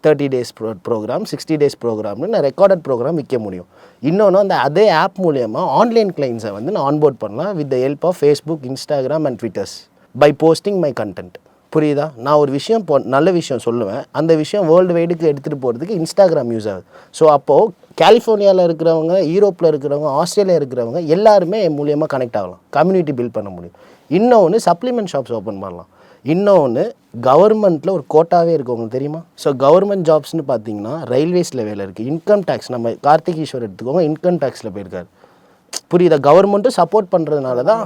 thirty days pro program sixty days ப்ரோக்ராம்னு நான் ரெக்கார்டட் ப்ரோக்ராம் விற்க முடியும். இன்னொன்று அந்த அதே ஆப் மூலயமா ஆன்லைன் கிளைண்ட்ஸை வந்து நான் ஆன்போர்ட் பண்ணலாம் with the help of Facebook Instagram and Twitters by posting my content புரியுதா? நான் ஒரு விஷயம் போ நல்ல விஷயம் சொல்லுவேன். அந்த விஷயம் வேர்ல்டு வைடுக்கு எடுத்துகிட்டு போகிறதுக்கு இன்ஸ்டாகிராம் யூஸ் ஆகுது. ஸோ அப்போது கலிஃபோர்னியாவில் இருக்கிறவங்க யூரோப்பில் இருக்கிறவங்க ஆஸ்திரேலியா இருக்கிறவங்க எல்லாருமே என் மூலியமாக கனெக்ட் ஆகலாம். கம்யூனிட்டி பில்ட் பண்ண முடியும். இன்னொன்று சப்ளிமெண்ட் ஷாப்ஸ் ஓப்பன் பண்ணலாம். இன்னொன்று கவர்மெண்ட்டில் ஒரு கோட்டாவே இருக்குது உங்களுக்கு தெரியுமா? ஸோ கவர்மெண்ட் ஜாப்ஸ்னு பார்த்தீங்கன்னா ரயில்வேஸில் வேலை இருக்குது இன்கம் டேக்ஸ் நம்ம கார்த்திகீஸ்வர் எடுத்துக்கோங்க இன்கம் டேக்ஸில் போயிருக்காரு. புரியுதா? கவர்மெண்ட்டும் சப்போர்ட் பண்ணுறதுனால தான்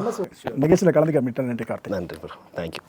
நிகழ்ச்சியில் கலந்துக்க மிட்டர் நன்றி கார்த்திக் நன்றி ப்ரோ தேங்க்யூ